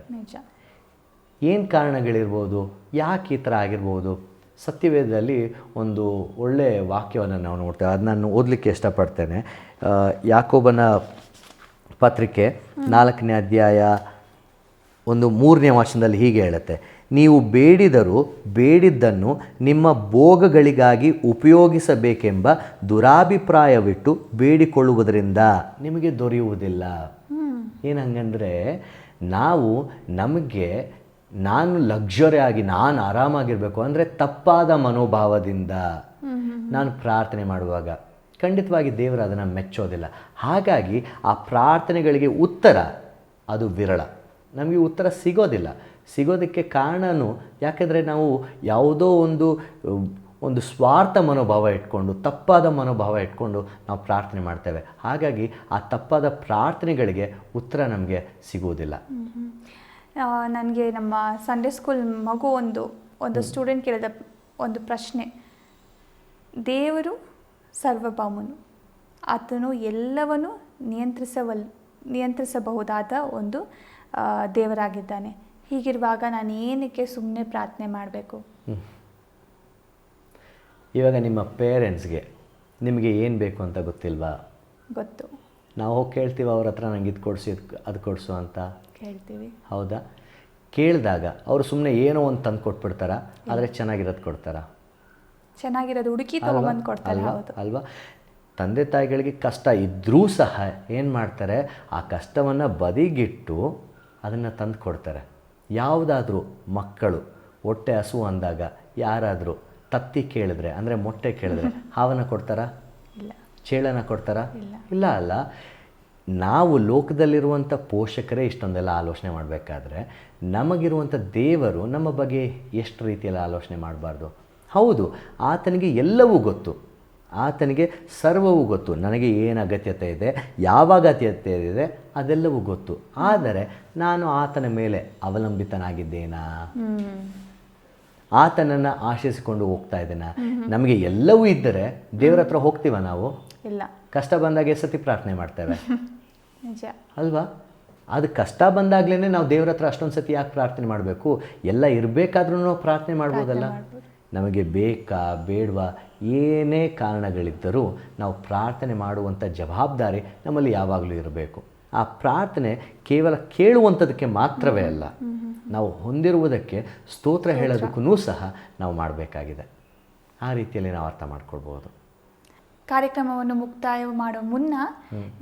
Speaker 3: ಏನು ಕಾರಣಗಳಿರ್ಬೋದು? ಯಾಕೆ ಈ ಥರ ಆಗಿರ್ಬೋದು? ಸತ್ಯವೇದದಲ್ಲಿ ಒಂದು ಒಳ್ಳೆಯ ವಾಕ್ಯವನ್ನು ನಾವು ನೋಡ್ತೇವೆ. ಅದು ನಾನು ಓದಲಿಕ್ಕೆ ಇಷ್ಟಪಡ್ತೇನೆ. ಯಾಕೋಬನ ಪತ್ರಿಕೆ ನಾಲ್ಕನೇ ಅಧ್ಯಾಯ ಒಂದು ಮೂರನೇ ವಾಚನದಲ್ಲಿ ಹೀಗೆ ಹೇಳುತ್ತೆ. ನೀವು ಬೇಡಿದರೂ ಬೇಡಿದ್ದನ್ನು ನಿಮ್ಮ ಭೋಗಗಳಿಗಾಗಿ ಉಪಯೋಗಿಸಬೇಕೆಂಬ ದುರಾಭಿಪ್ರಾಯವಿಟ್ಟು ಬೇಡಿಕೊಳ್ಳುವುದರಿಂದ ನಿಮಗೆ ದೊರೆಯುವುದಿಲ್ಲ. ಏನಂಗಂದರೆ ನಾವು ನಮಗೆ ನಾನು ಲಕ್ಸುರಿ ಆಗಿ ನಾನು ಆರಾಮಾಗಿರಬೇಕು ಅಂದರೆ ತಪ್ಪಾದ ಮನೋಭಾವದಿಂದ ನಾನು ಪ್ರಾರ್ಥನೆ ಮಾಡುವಾಗ. ಖಂಡಿತವಾಗಿ ದೇವರು ಅದನ್ನು ಮೆಚ್ಚೋದಿಲ್ಲ. ಹಾಗಾಗಿ ಆ ಪ್ರಾರ್ಥನೆಗಳಿಗೆ ಉತ್ತರ ಅದು ವಿರಳ. ನಮಗೆ ಉತ್ತರ ಸಿಗೋದಿಲ್ಲ. ಸಿಗೋದಕ್ಕೆ ಕಾರಣನೂ ಯಾಕೆಂದರೆ ನಾವು ಯಾವುದೋ ಒಂದು ಒಂದು ಸ್ವಾರ್ಥ ಮನೋಭಾವ ಇಟ್ಕೊಂಡು ತಪ್ಪಾದ ಮನೋಭಾವ ಇಟ್ಕೊಂಡು ನಾವು ಪ್ರಾರ್ಥನೆ ಮಾಡ್ತೇವೆ. ಹಾಗಾಗಿ ಆ ತಪ್ಪಾದ ಪ್ರಾರ್ಥನೆಗಳಿಗೆ ಉತ್ತರ ನಮಗೆ ಸಿಗುವುದಿಲ್ಲ.
Speaker 2: ನನಗೆ ನಮ್ಮ ಸಂಡೇ ಸ್ಕೂಲ್ ಮಗು ಒಂದು ಒಂದು ಸ್ಟೂಡೆಂಟ್ ಕೇಳಿದ ಒಂದು ಪ್ರಶ್ನೆ. ದೇವರು ಸರ್ವಭೌಮನು. ಆತನು ಎಲ್ಲವನ್ನು ನಿಯಂತ್ರಿಸವಲ್ ನಿಯಂತ್ರಿಸಬಹುದಾದ ಒಂದು ದೇವರಾಗಿದ್ದಾನೆ. ಹೀಗಿರುವಾಗ ನಾನು ಏನಕ್ಕೆ ಸುಮ್ಮನೆ ಪ್ರಾರ್ಥನೆ ಮಾಡಬೇಕು?
Speaker 3: ಇವಾಗ ನಿಮ್ಮ ಪೇರೆಂಟ್ಸ್ಗೆ ನಿಮಗೆ ಏನು ಬೇಕು ಅಂತ ಗೊತ್ತಿಲ್ವಾ?
Speaker 2: ಗೊತ್ತು.
Speaker 3: ನಾವು ಹೋಗಿ ಕೇಳ್ತೀವಿ ಅವ್ರ ಹತ್ರ ನಂಗೆ ಇದು ಕೊಡಿಸಿ ಅದು ಕೊಡಿಸು ಅಂತ?
Speaker 2: ಕೇಳ್ತೀವಿ.
Speaker 3: ಹೌದಾ? ಕೇಳಿದಾಗ ಅವರು ಸುಮ್ಮನೆ ಏನೋ ಒಂದು ತಂದು ಕೊಟ್ಬಿಡ್ತಾರ ಆದರೆ ಚೆನ್ನಾಗಿರೋದು ಕೊಡ್ತಾರಾ?
Speaker 2: ಚೆನ್ನಾಗಿರೋದು ಹುಡುಕಿ
Speaker 3: ತಗೊಂಡ್ಬಂದು
Speaker 2: ತೊಗೊಂಬಂದು ಕೊಡ್ತಾರೆ
Speaker 3: ಅಲ್ವಾ?
Speaker 2: ಹೌದು.
Speaker 3: ಅಲ್ವಾ? ತಂದೆ ತಾಯಿಗಳಿಗೆ ಕಷ್ಟ ಇದ್ದರೂ ಸಹ ಏನು ಮಾಡ್ತಾರೆ ಆ ಕಷ್ಟವನ್ನು ಬದಿಗಿಟ್ಟು ಅದನ್ನು ತಂದು ಕೊಡ್ತಾರೆ. ಯಾವುದಾದ್ರೂ ಮಕ್ಕಳು ಹೊಟ್ಟೆ ಹಸು ಅಂದಾಗ ಯಾರಾದರೂ ತತ್ತಿ ಕೇಳಿದ್ರೆ ಅಂದರೆ ಮೊಟ್ಟೆ ಕೇಳಿದ್ರೆ ಹಾವನ್ನು ಕೊಡ್ತಾರಾ?
Speaker 2: ಇಲ್ಲ.
Speaker 3: ಚೇಳನ ಕೊಡ್ತಾರಾ?
Speaker 2: ಇಲ್ಲ.
Speaker 3: ಇಲ್ಲ ಅಲ್ಲ. ನಾವು ಲೋಕದಲ್ಲಿರುವಂಥ ಪೋಷಕರೇ ಇಷ್ಟೊಂದೆಲ್ಲ ಆಲೋಚನೆ ಮಾಡಬೇಕಾದ್ರೆ ನಮಗಿರುವಂಥ ದೇವರು ನಮ್ಮ ಬಗ್ಗೆ ಎಷ್ಟು ರೀತಿಯಲ್ಲಿ ಆಲೋಚನೆ ಮಾಡಬಾರ್ದು? ಹೌದು ಆತನಿಗೆ ಎಲ್ಲವೂ ಗೊತ್ತು. ಆತನಿಗೆ ಸರ್ವವೂ ಗೊತ್ತು. ನನಗೆ ಏನು ಅಗತ್ಯತೆ ಇದೆ ಯಾವ ಅಗತ್ಯತೆ ಇದೆ ಅದೆಲ್ಲವೂ ಗೊತ್ತು. ಆದರೆ ನಾನು ಆತನ ಮೇಲೆ ಅವಲಂಬಿತನಾಗಿದ್ದೇನಾ? ಆತನನ್ನು ಆಶಿಸಿಕೊಂಡು ಹೋಗ್ತಾ ಇದ್ದೇನಾ? ನಮಗೆ ಎಲ್ಲವೂ ಇದ್ದರೆ ದೇವರ ಹತ್ರ ಹೋಗ್ತೀವ ನಾವು?
Speaker 2: ಇಲ್ಲ.
Speaker 3: ಕಷ್ಟ ಬಂದಾಗ ಸತಿ ಪ್ರಾರ್ಥನೆ ಮಾಡ್ತೇವೆ. ಅಲ್ವಾ? ಅದು ಕಷ್ಟ ಬಂದಾಗ್ಲೇ ನಾವು ದೇವ್ರ ಹತ್ರ ಅಷ್ಟೊಂದು ಸತಿ ಯಾಕೆ ಪ್ರಾರ್ಥನೆ ಮಾಡಬೇಕು? ಎಲ್ಲ ಇರಬೇಕಾದ್ರೂ ಪ್ರಾರ್ಥನೆ ಮಾಡ್ಬೋದಲ್ಲ? ನಮಗೆ ಬೇಕಾ ಬೇಡವಾ ಏನೇ ಕಾರಣಗಳಿದ್ದರೂ ನಾವು ಪ್ರಾರ್ಥನೆ ಮಾಡುವಂಥ ಜವಾಬ್ದಾರಿ ನಮ್ಮಲ್ಲಿ ಯಾವಾಗಲೂ ಇರಬೇಕು. ಆ ಪ್ರಾರ್ಥನೆ ಕೇವಲ ಕೇಳುವಂಥದಕ್ಕೆ ಮಾತ್ರವೇ ಅಲ್ಲ ನಾವು ಹೊಂದಿರುವುದಕ್ಕೆ ಸ್ತೋತ್ರ ಹೇಳೋದಕ್ಕೂ ಸಹ ನಾವು ಮಾಡಬೇಕಾಗಿದೆ. ಆ ರೀತಿಯಲ್ಲಿ ನಾವು ಅರ್ಥ ಮಾಡ್ಕೊಳ್ಬೋದು.
Speaker 2: ಕಾರ್ಯಕ್ರಮವನ್ನು ಮುಕ್ತಾಯ ಮಾಡುವ ಮುನ್ನ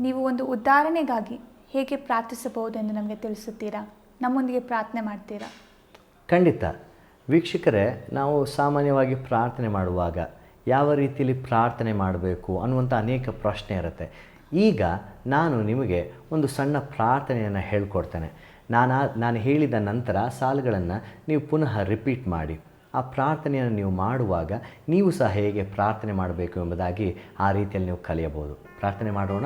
Speaker 2: ನೀವು ಒಂದು ಉದಾಹರಣೆಗಾಗಿ ಹೇಗೆ ಪ್ರಾರ್ಥಿಸಬಹುದು ಎಂದು ನಮಗೆ ತಿಳಿಸುತ್ತೀರಾ? ನಮ್ಮೊಂದಿಗೆ ಪ್ರಾರ್ಥನೆ ಮಾಡ್ತೀರಾ?
Speaker 3: ಖಂಡಿತ. ವೀಕ್ಷಕರೇ, ನಾವು ಸಾಮಾನ್ಯವಾಗಿ ಪ್ರಾರ್ಥನೆ ಮಾಡುವಾಗ ಯಾವ ರೀತಿಯಲ್ಲಿ ಪ್ರಾರ್ಥನೆ ಮಾಡಬೇಕು ಅನ್ನುವಂಥ ಅನೇಕ ಪ್ರಶ್ನೆ ಇರುತ್ತೆ. ಈಗ ನಾನು ನಿಮಗೆ ಒಂದು ಸಣ್ಣ ಪ್ರಾರ್ಥನೆಯನ್ನು ಹೇಳ್ಕೊಡ್ತೇನೆ. ನಾನು ನಾನು ಹೇಳಿದ ನಂತರ ಸಾಲುಗಳನ್ನು ನೀವು ಪುನಃ ರಿಪೀಟ್ ಮಾಡಿ. ಆ ಪ್ರಾರ್ಥನೆಯನ್ನು ನೀವು ಮಾಡುವಾಗ ನೀವು ಸಹ ಹೇಗೆ ಪ್ರಾರ್ಥನೆ ಮಾಡಬೇಕು ಎಂಬುದಾಗಿ ಆ ರೀತಿಯಲ್ಲಿ ನೀವು ಕಲಿಯಬಹುದು. ಪ್ರಾರ್ಥನೆ ಮಾಡೋಣ.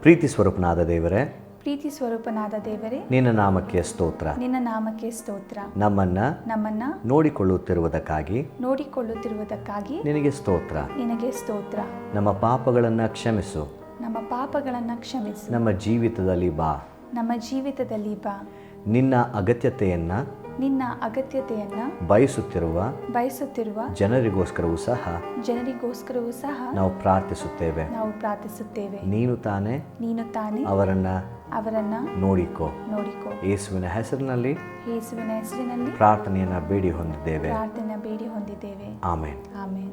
Speaker 3: ಪ್ರೀತಿ ಸ್ವರೂಪನಾದ ದೇವರೇ
Speaker 2: ಪ್ರೀತಿ ಸ್ವರೂಪನಾದ ದೇವರೇ
Speaker 3: ನಿನ್ನ ನಾಮಕ್ಕೆ ಸ್ತೋತ್ರ.
Speaker 2: ನಿನ್ನ ನಾಮಕ್ಕೆ ಸ್ತೋತ್ರ.
Speaker 3: ನಮ್ಮನ್ನ
Speaker 2: ನಮ್ಮನ್ನ
Speaker 3: ನೋಡಿಕೊಳ್ಳುತ್ತಿರುವುದಕ್ಕಾಗಿ
Speaker 2: ನೋಡಿಕೊಳ್ಳುತ್ತಿರುವುದಕ್ಕಾಗಿ
Speaker 3: ನಿನಗೆ ಸ್ತೋತ್ರ.
Speaker 2: ನಿನಗೆ ಸ್ತೋತ್ರ.
Speaker 3: ನಮ್ಮ ಪಾಪಗಳನ್ನು ಕ್ಷಮಿಸು.
Speaker 2: ನಮ್ಮ ಪಾಪಗಳನ್ನ ಕ್ಷಮಿಸು.
Speaker 3: ನಮ್ಮ ಜೀವಿತದಲ್ಲಿ ಬಾ.
Speaker 2: ನಮ್ಮ ಜೀವಿತದಲ್ಲಿ ಬಾ.
Speaker 3: ನಿನ್ನ ಅಗತ್ಯತೆಯನ್ನ
Speaker 2: ನಿನ್ನ ಅಗತ್ಯತೆಯನ್ನ
Speaker 3: ಬಯಸುತ್ತಿರುವ
Speaker 2: ಬಯಸುತ್ತಿರುವ
Speaker 3: ಜನರಿಗೋಸ್ಕರವೂ ಸಹ
Speaker 2: ಜನರಿಗೋಸ್ಕರವೂ ಸಹ
Speaker 3: ನಾವು ಪ್ರಾರ್ಥಿಸುತ್ತೇವೆ.
Speaker 2: ನಾವು ಪ್ರಾರ್ಥಿಸುತ್ತೇವೆ.
Speaker 3: ನೀನು ತಾನೇ
Speaker 2: ನೀನು ತಾನೇ
Speaker 3: ಅವರನ್ನು
Speaker 2: ಅವರನ್ನ
Speaker 3: ನೋಡಿಕೋ.
Speaker 2: ನೋಡಿಕೋ.
Speaker 3: ಯೇಸುವಿನ ಹೆಸರಿನಲ್ಲಿ
Speaker 2: ಯೇಸುವಿನ ಹೆಸರಿನಲ್ಲಿ
Speaker 3: ಪ್ರಾರ್ಥನೆಯನ್ನ ಬೇಡಿ ಹೊಂದಿದ್ದೇವೆ.
Speaker 2: ಪ್ರಾರ್ಥನೆ ಬೇಡಿ ಹೊಂದಿದ್ದೇವೆ.
Speaker 3: ಆಮೇನ್.
Speaker 2: ಆಮೇನ್.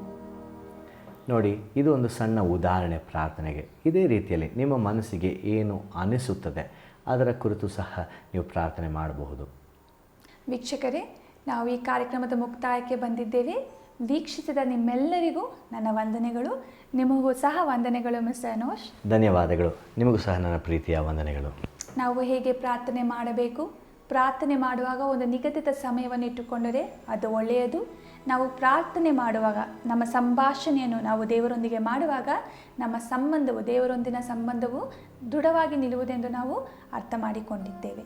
Speaker 3: ನೋಡಿ ಇದು ಒಂದು ಸಣ್ಣ ಉದಾಹರಣೆ ಪ್ರಾರ್ಥನೆಗೆ. ಇದೇ ರೀತಿಯಲ್ಲಿ ನಿಮ್ಮ ಮನಸ್ಸಿಗೆ ಏನು ಅನಿಸುತ್ತದೆ ಅದರ ಕುರಿತು ಸಹ ನೀವು ಪ್ರಾರ್ಥನೆ ಮಾಡಬಹುದು.
Speaker 2: ವೀಕ್ಷಕರೇ ನಾವು ಈ ಕಾರ್ಯಕ್ರಮದ ಮುಕ್ತಾಯಕ್ಕೆ ಬಂದಿದ್ದೇವೆ. ವೀಕ್ಷಿಸಿದ ನಿಮ್ಮೆಲ್ಲರಿಗೂ ನನ್ನ ವಂದನೆಗಳು. ನಿಮಗೂ ಸಹ ವಂದನೆಗಳು ಮಿಸ್ಟರ್ ಅನೋಶ್
Speaker 3: ಧನ್ಯವಾದಗಳು. ನಿಮಗೂ ಸಹ ನನ್ನ ಪ್ರೀತಿಯ ವಂದನೆಗಳು.
Speaker 2: ನಾವು ಹೇಗೆ ಪ್ರಾರ್ಥನೆ ಮಾಡಬೇಕು? ಪ್ರಾರ್ಥನೆ ಮಾಡುವಾಗ ಒಂದು ನಿಗದಿತ ಸಮಯವನ್ನು ಇಟ್ಟುಕೊಂಡರೆ ಅದು ಒಳ್ಳೆಯದು. ನಾವು ಪ್ರಾರ್ಥನೆ ಮಾಡುವಾಗ ನಮ್ಮ ಸಂಭಾಷಣೆಯನ್ನು ನಾವು ದೇವರೊಂದಿಗೆ ಮಾಡುವಾಗ ನಮ್ಮ ಸಂಬಂಧವು ದೇವರೊಂದಿನ ಸಂಬಂಧವು ದೃಢವಾಗಿ ನಿಲ್ಲುವುದೆಂದು ನಾವು ಅರ್ಥ ಮಾಡಿಕೊಂಡಿದ್ದೇವೆ.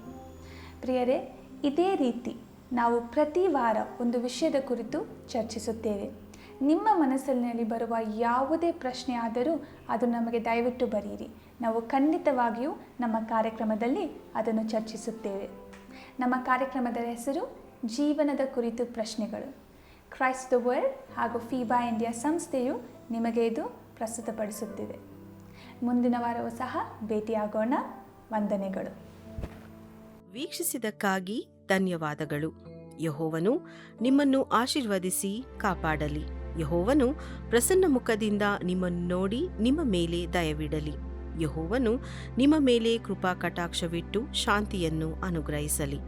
Speaker 2: ಪ್ರಿಯರೇ ಇದೇ ರೀತಿ ನಾವು ಪ್ರತಿ ವಾರ ಒಂದು ವಿಷಯದ ಕುರಿತು ಚರ್ಚಿಸುತ್ತೇವೆ. ನಿಮ್ಮ ಮನಸ್ಸಿನಲ್ಲಿ ಬರುವ ಯಾವುದೇ ಪ್ರಶ್ನೆ ಆದರೂ ಅದು ನಮಗೆ ದಯವಿಟ್ಟು ಬರೆಯಿರಿ ನಾವು ಖಂಡಿತವಾಗಿಯೂ ನಮ್ಮ ಕಾರ್ಯಕ್ರಮದಲ್ಲಿ ಅದನ್ನು ಚರ್ಚಿಸುತ್ತೇವೆ. ನಮ್ಮ ಕಾರ್ಯಕ್ರಮದ ಹೆಸರು ಜೀವನದ ಕುರಿತು ಪ್ರಶ್ನೆಗಳು. ಕ್ರೈಸ್ಟ್ ದ ವರ್ಲ್ಡ್ ಹಾಗೂ ಫೀಬಾ ಇಂಡಿಯಾ ಸಂಸ್ಥೆಯು ನಿಮಗೆ ಇದು ಪ್ರಸ್ತುತಪಡಿಸುತ್ತಿದೆ. ಮುಂದಿನ ವಾರವೂ ಸಹ ಭೇಟಿಯಾಗೋಣ. ವಂದನೆಗಳು.
Speaker 1: ವೀಕ್ಷಿಸಿದ್ದಕ್ಕಾಗಿ ಧನ್ಯವಾದಗಳು. ಯಹೋವನು ನಿಮ್ಮನ್ನು ಆಶೀರ್ವದಿಸಿ ಕಾಪಾಡಲಿ. ಯಹೋವನು ಪ್ರಸನ್ನ ಮುಖದಿಂದ ನಿಮ್ಮನ್ನು ನೋಡಿ ನಿಮ್ಮ ಮೇಲೆ ದಯವಿಡಲಿ. ಯಹೋವನು ನಿಮ್ಮ ಮೇಲೆ ಕೃಪಾ ಕಟಾಕ್ಷವಿಟ್ಟು ಶಾಂತಿಯನ್ನು ಅನುಗ್ರಹಿಸಲಿ.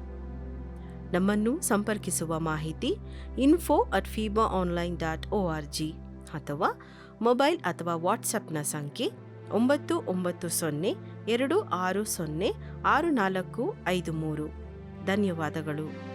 Speaker 1: ನಮ್ಮನ್ನು ಸಂಪರ್ಕಿಸುವ ಮಾಹಿತಿ info at feeba online dot O R G ಅಥವಾ ಮೊಬೈಲ್ ಅಥವಾ ವಾಟ್ಸಪ್ನ ಸಂಖ್ಯೆ ಒಂಬತ್ತು ಒಂಬತ್ತು ಸೊನ್ನೆ ಎರಡು ಆರು ಸೊನ್ನೆ ಆರು ನಾಲ್ಕು ಐದು ಮೂರು. ಧನ್ಯವಾದಗಳು.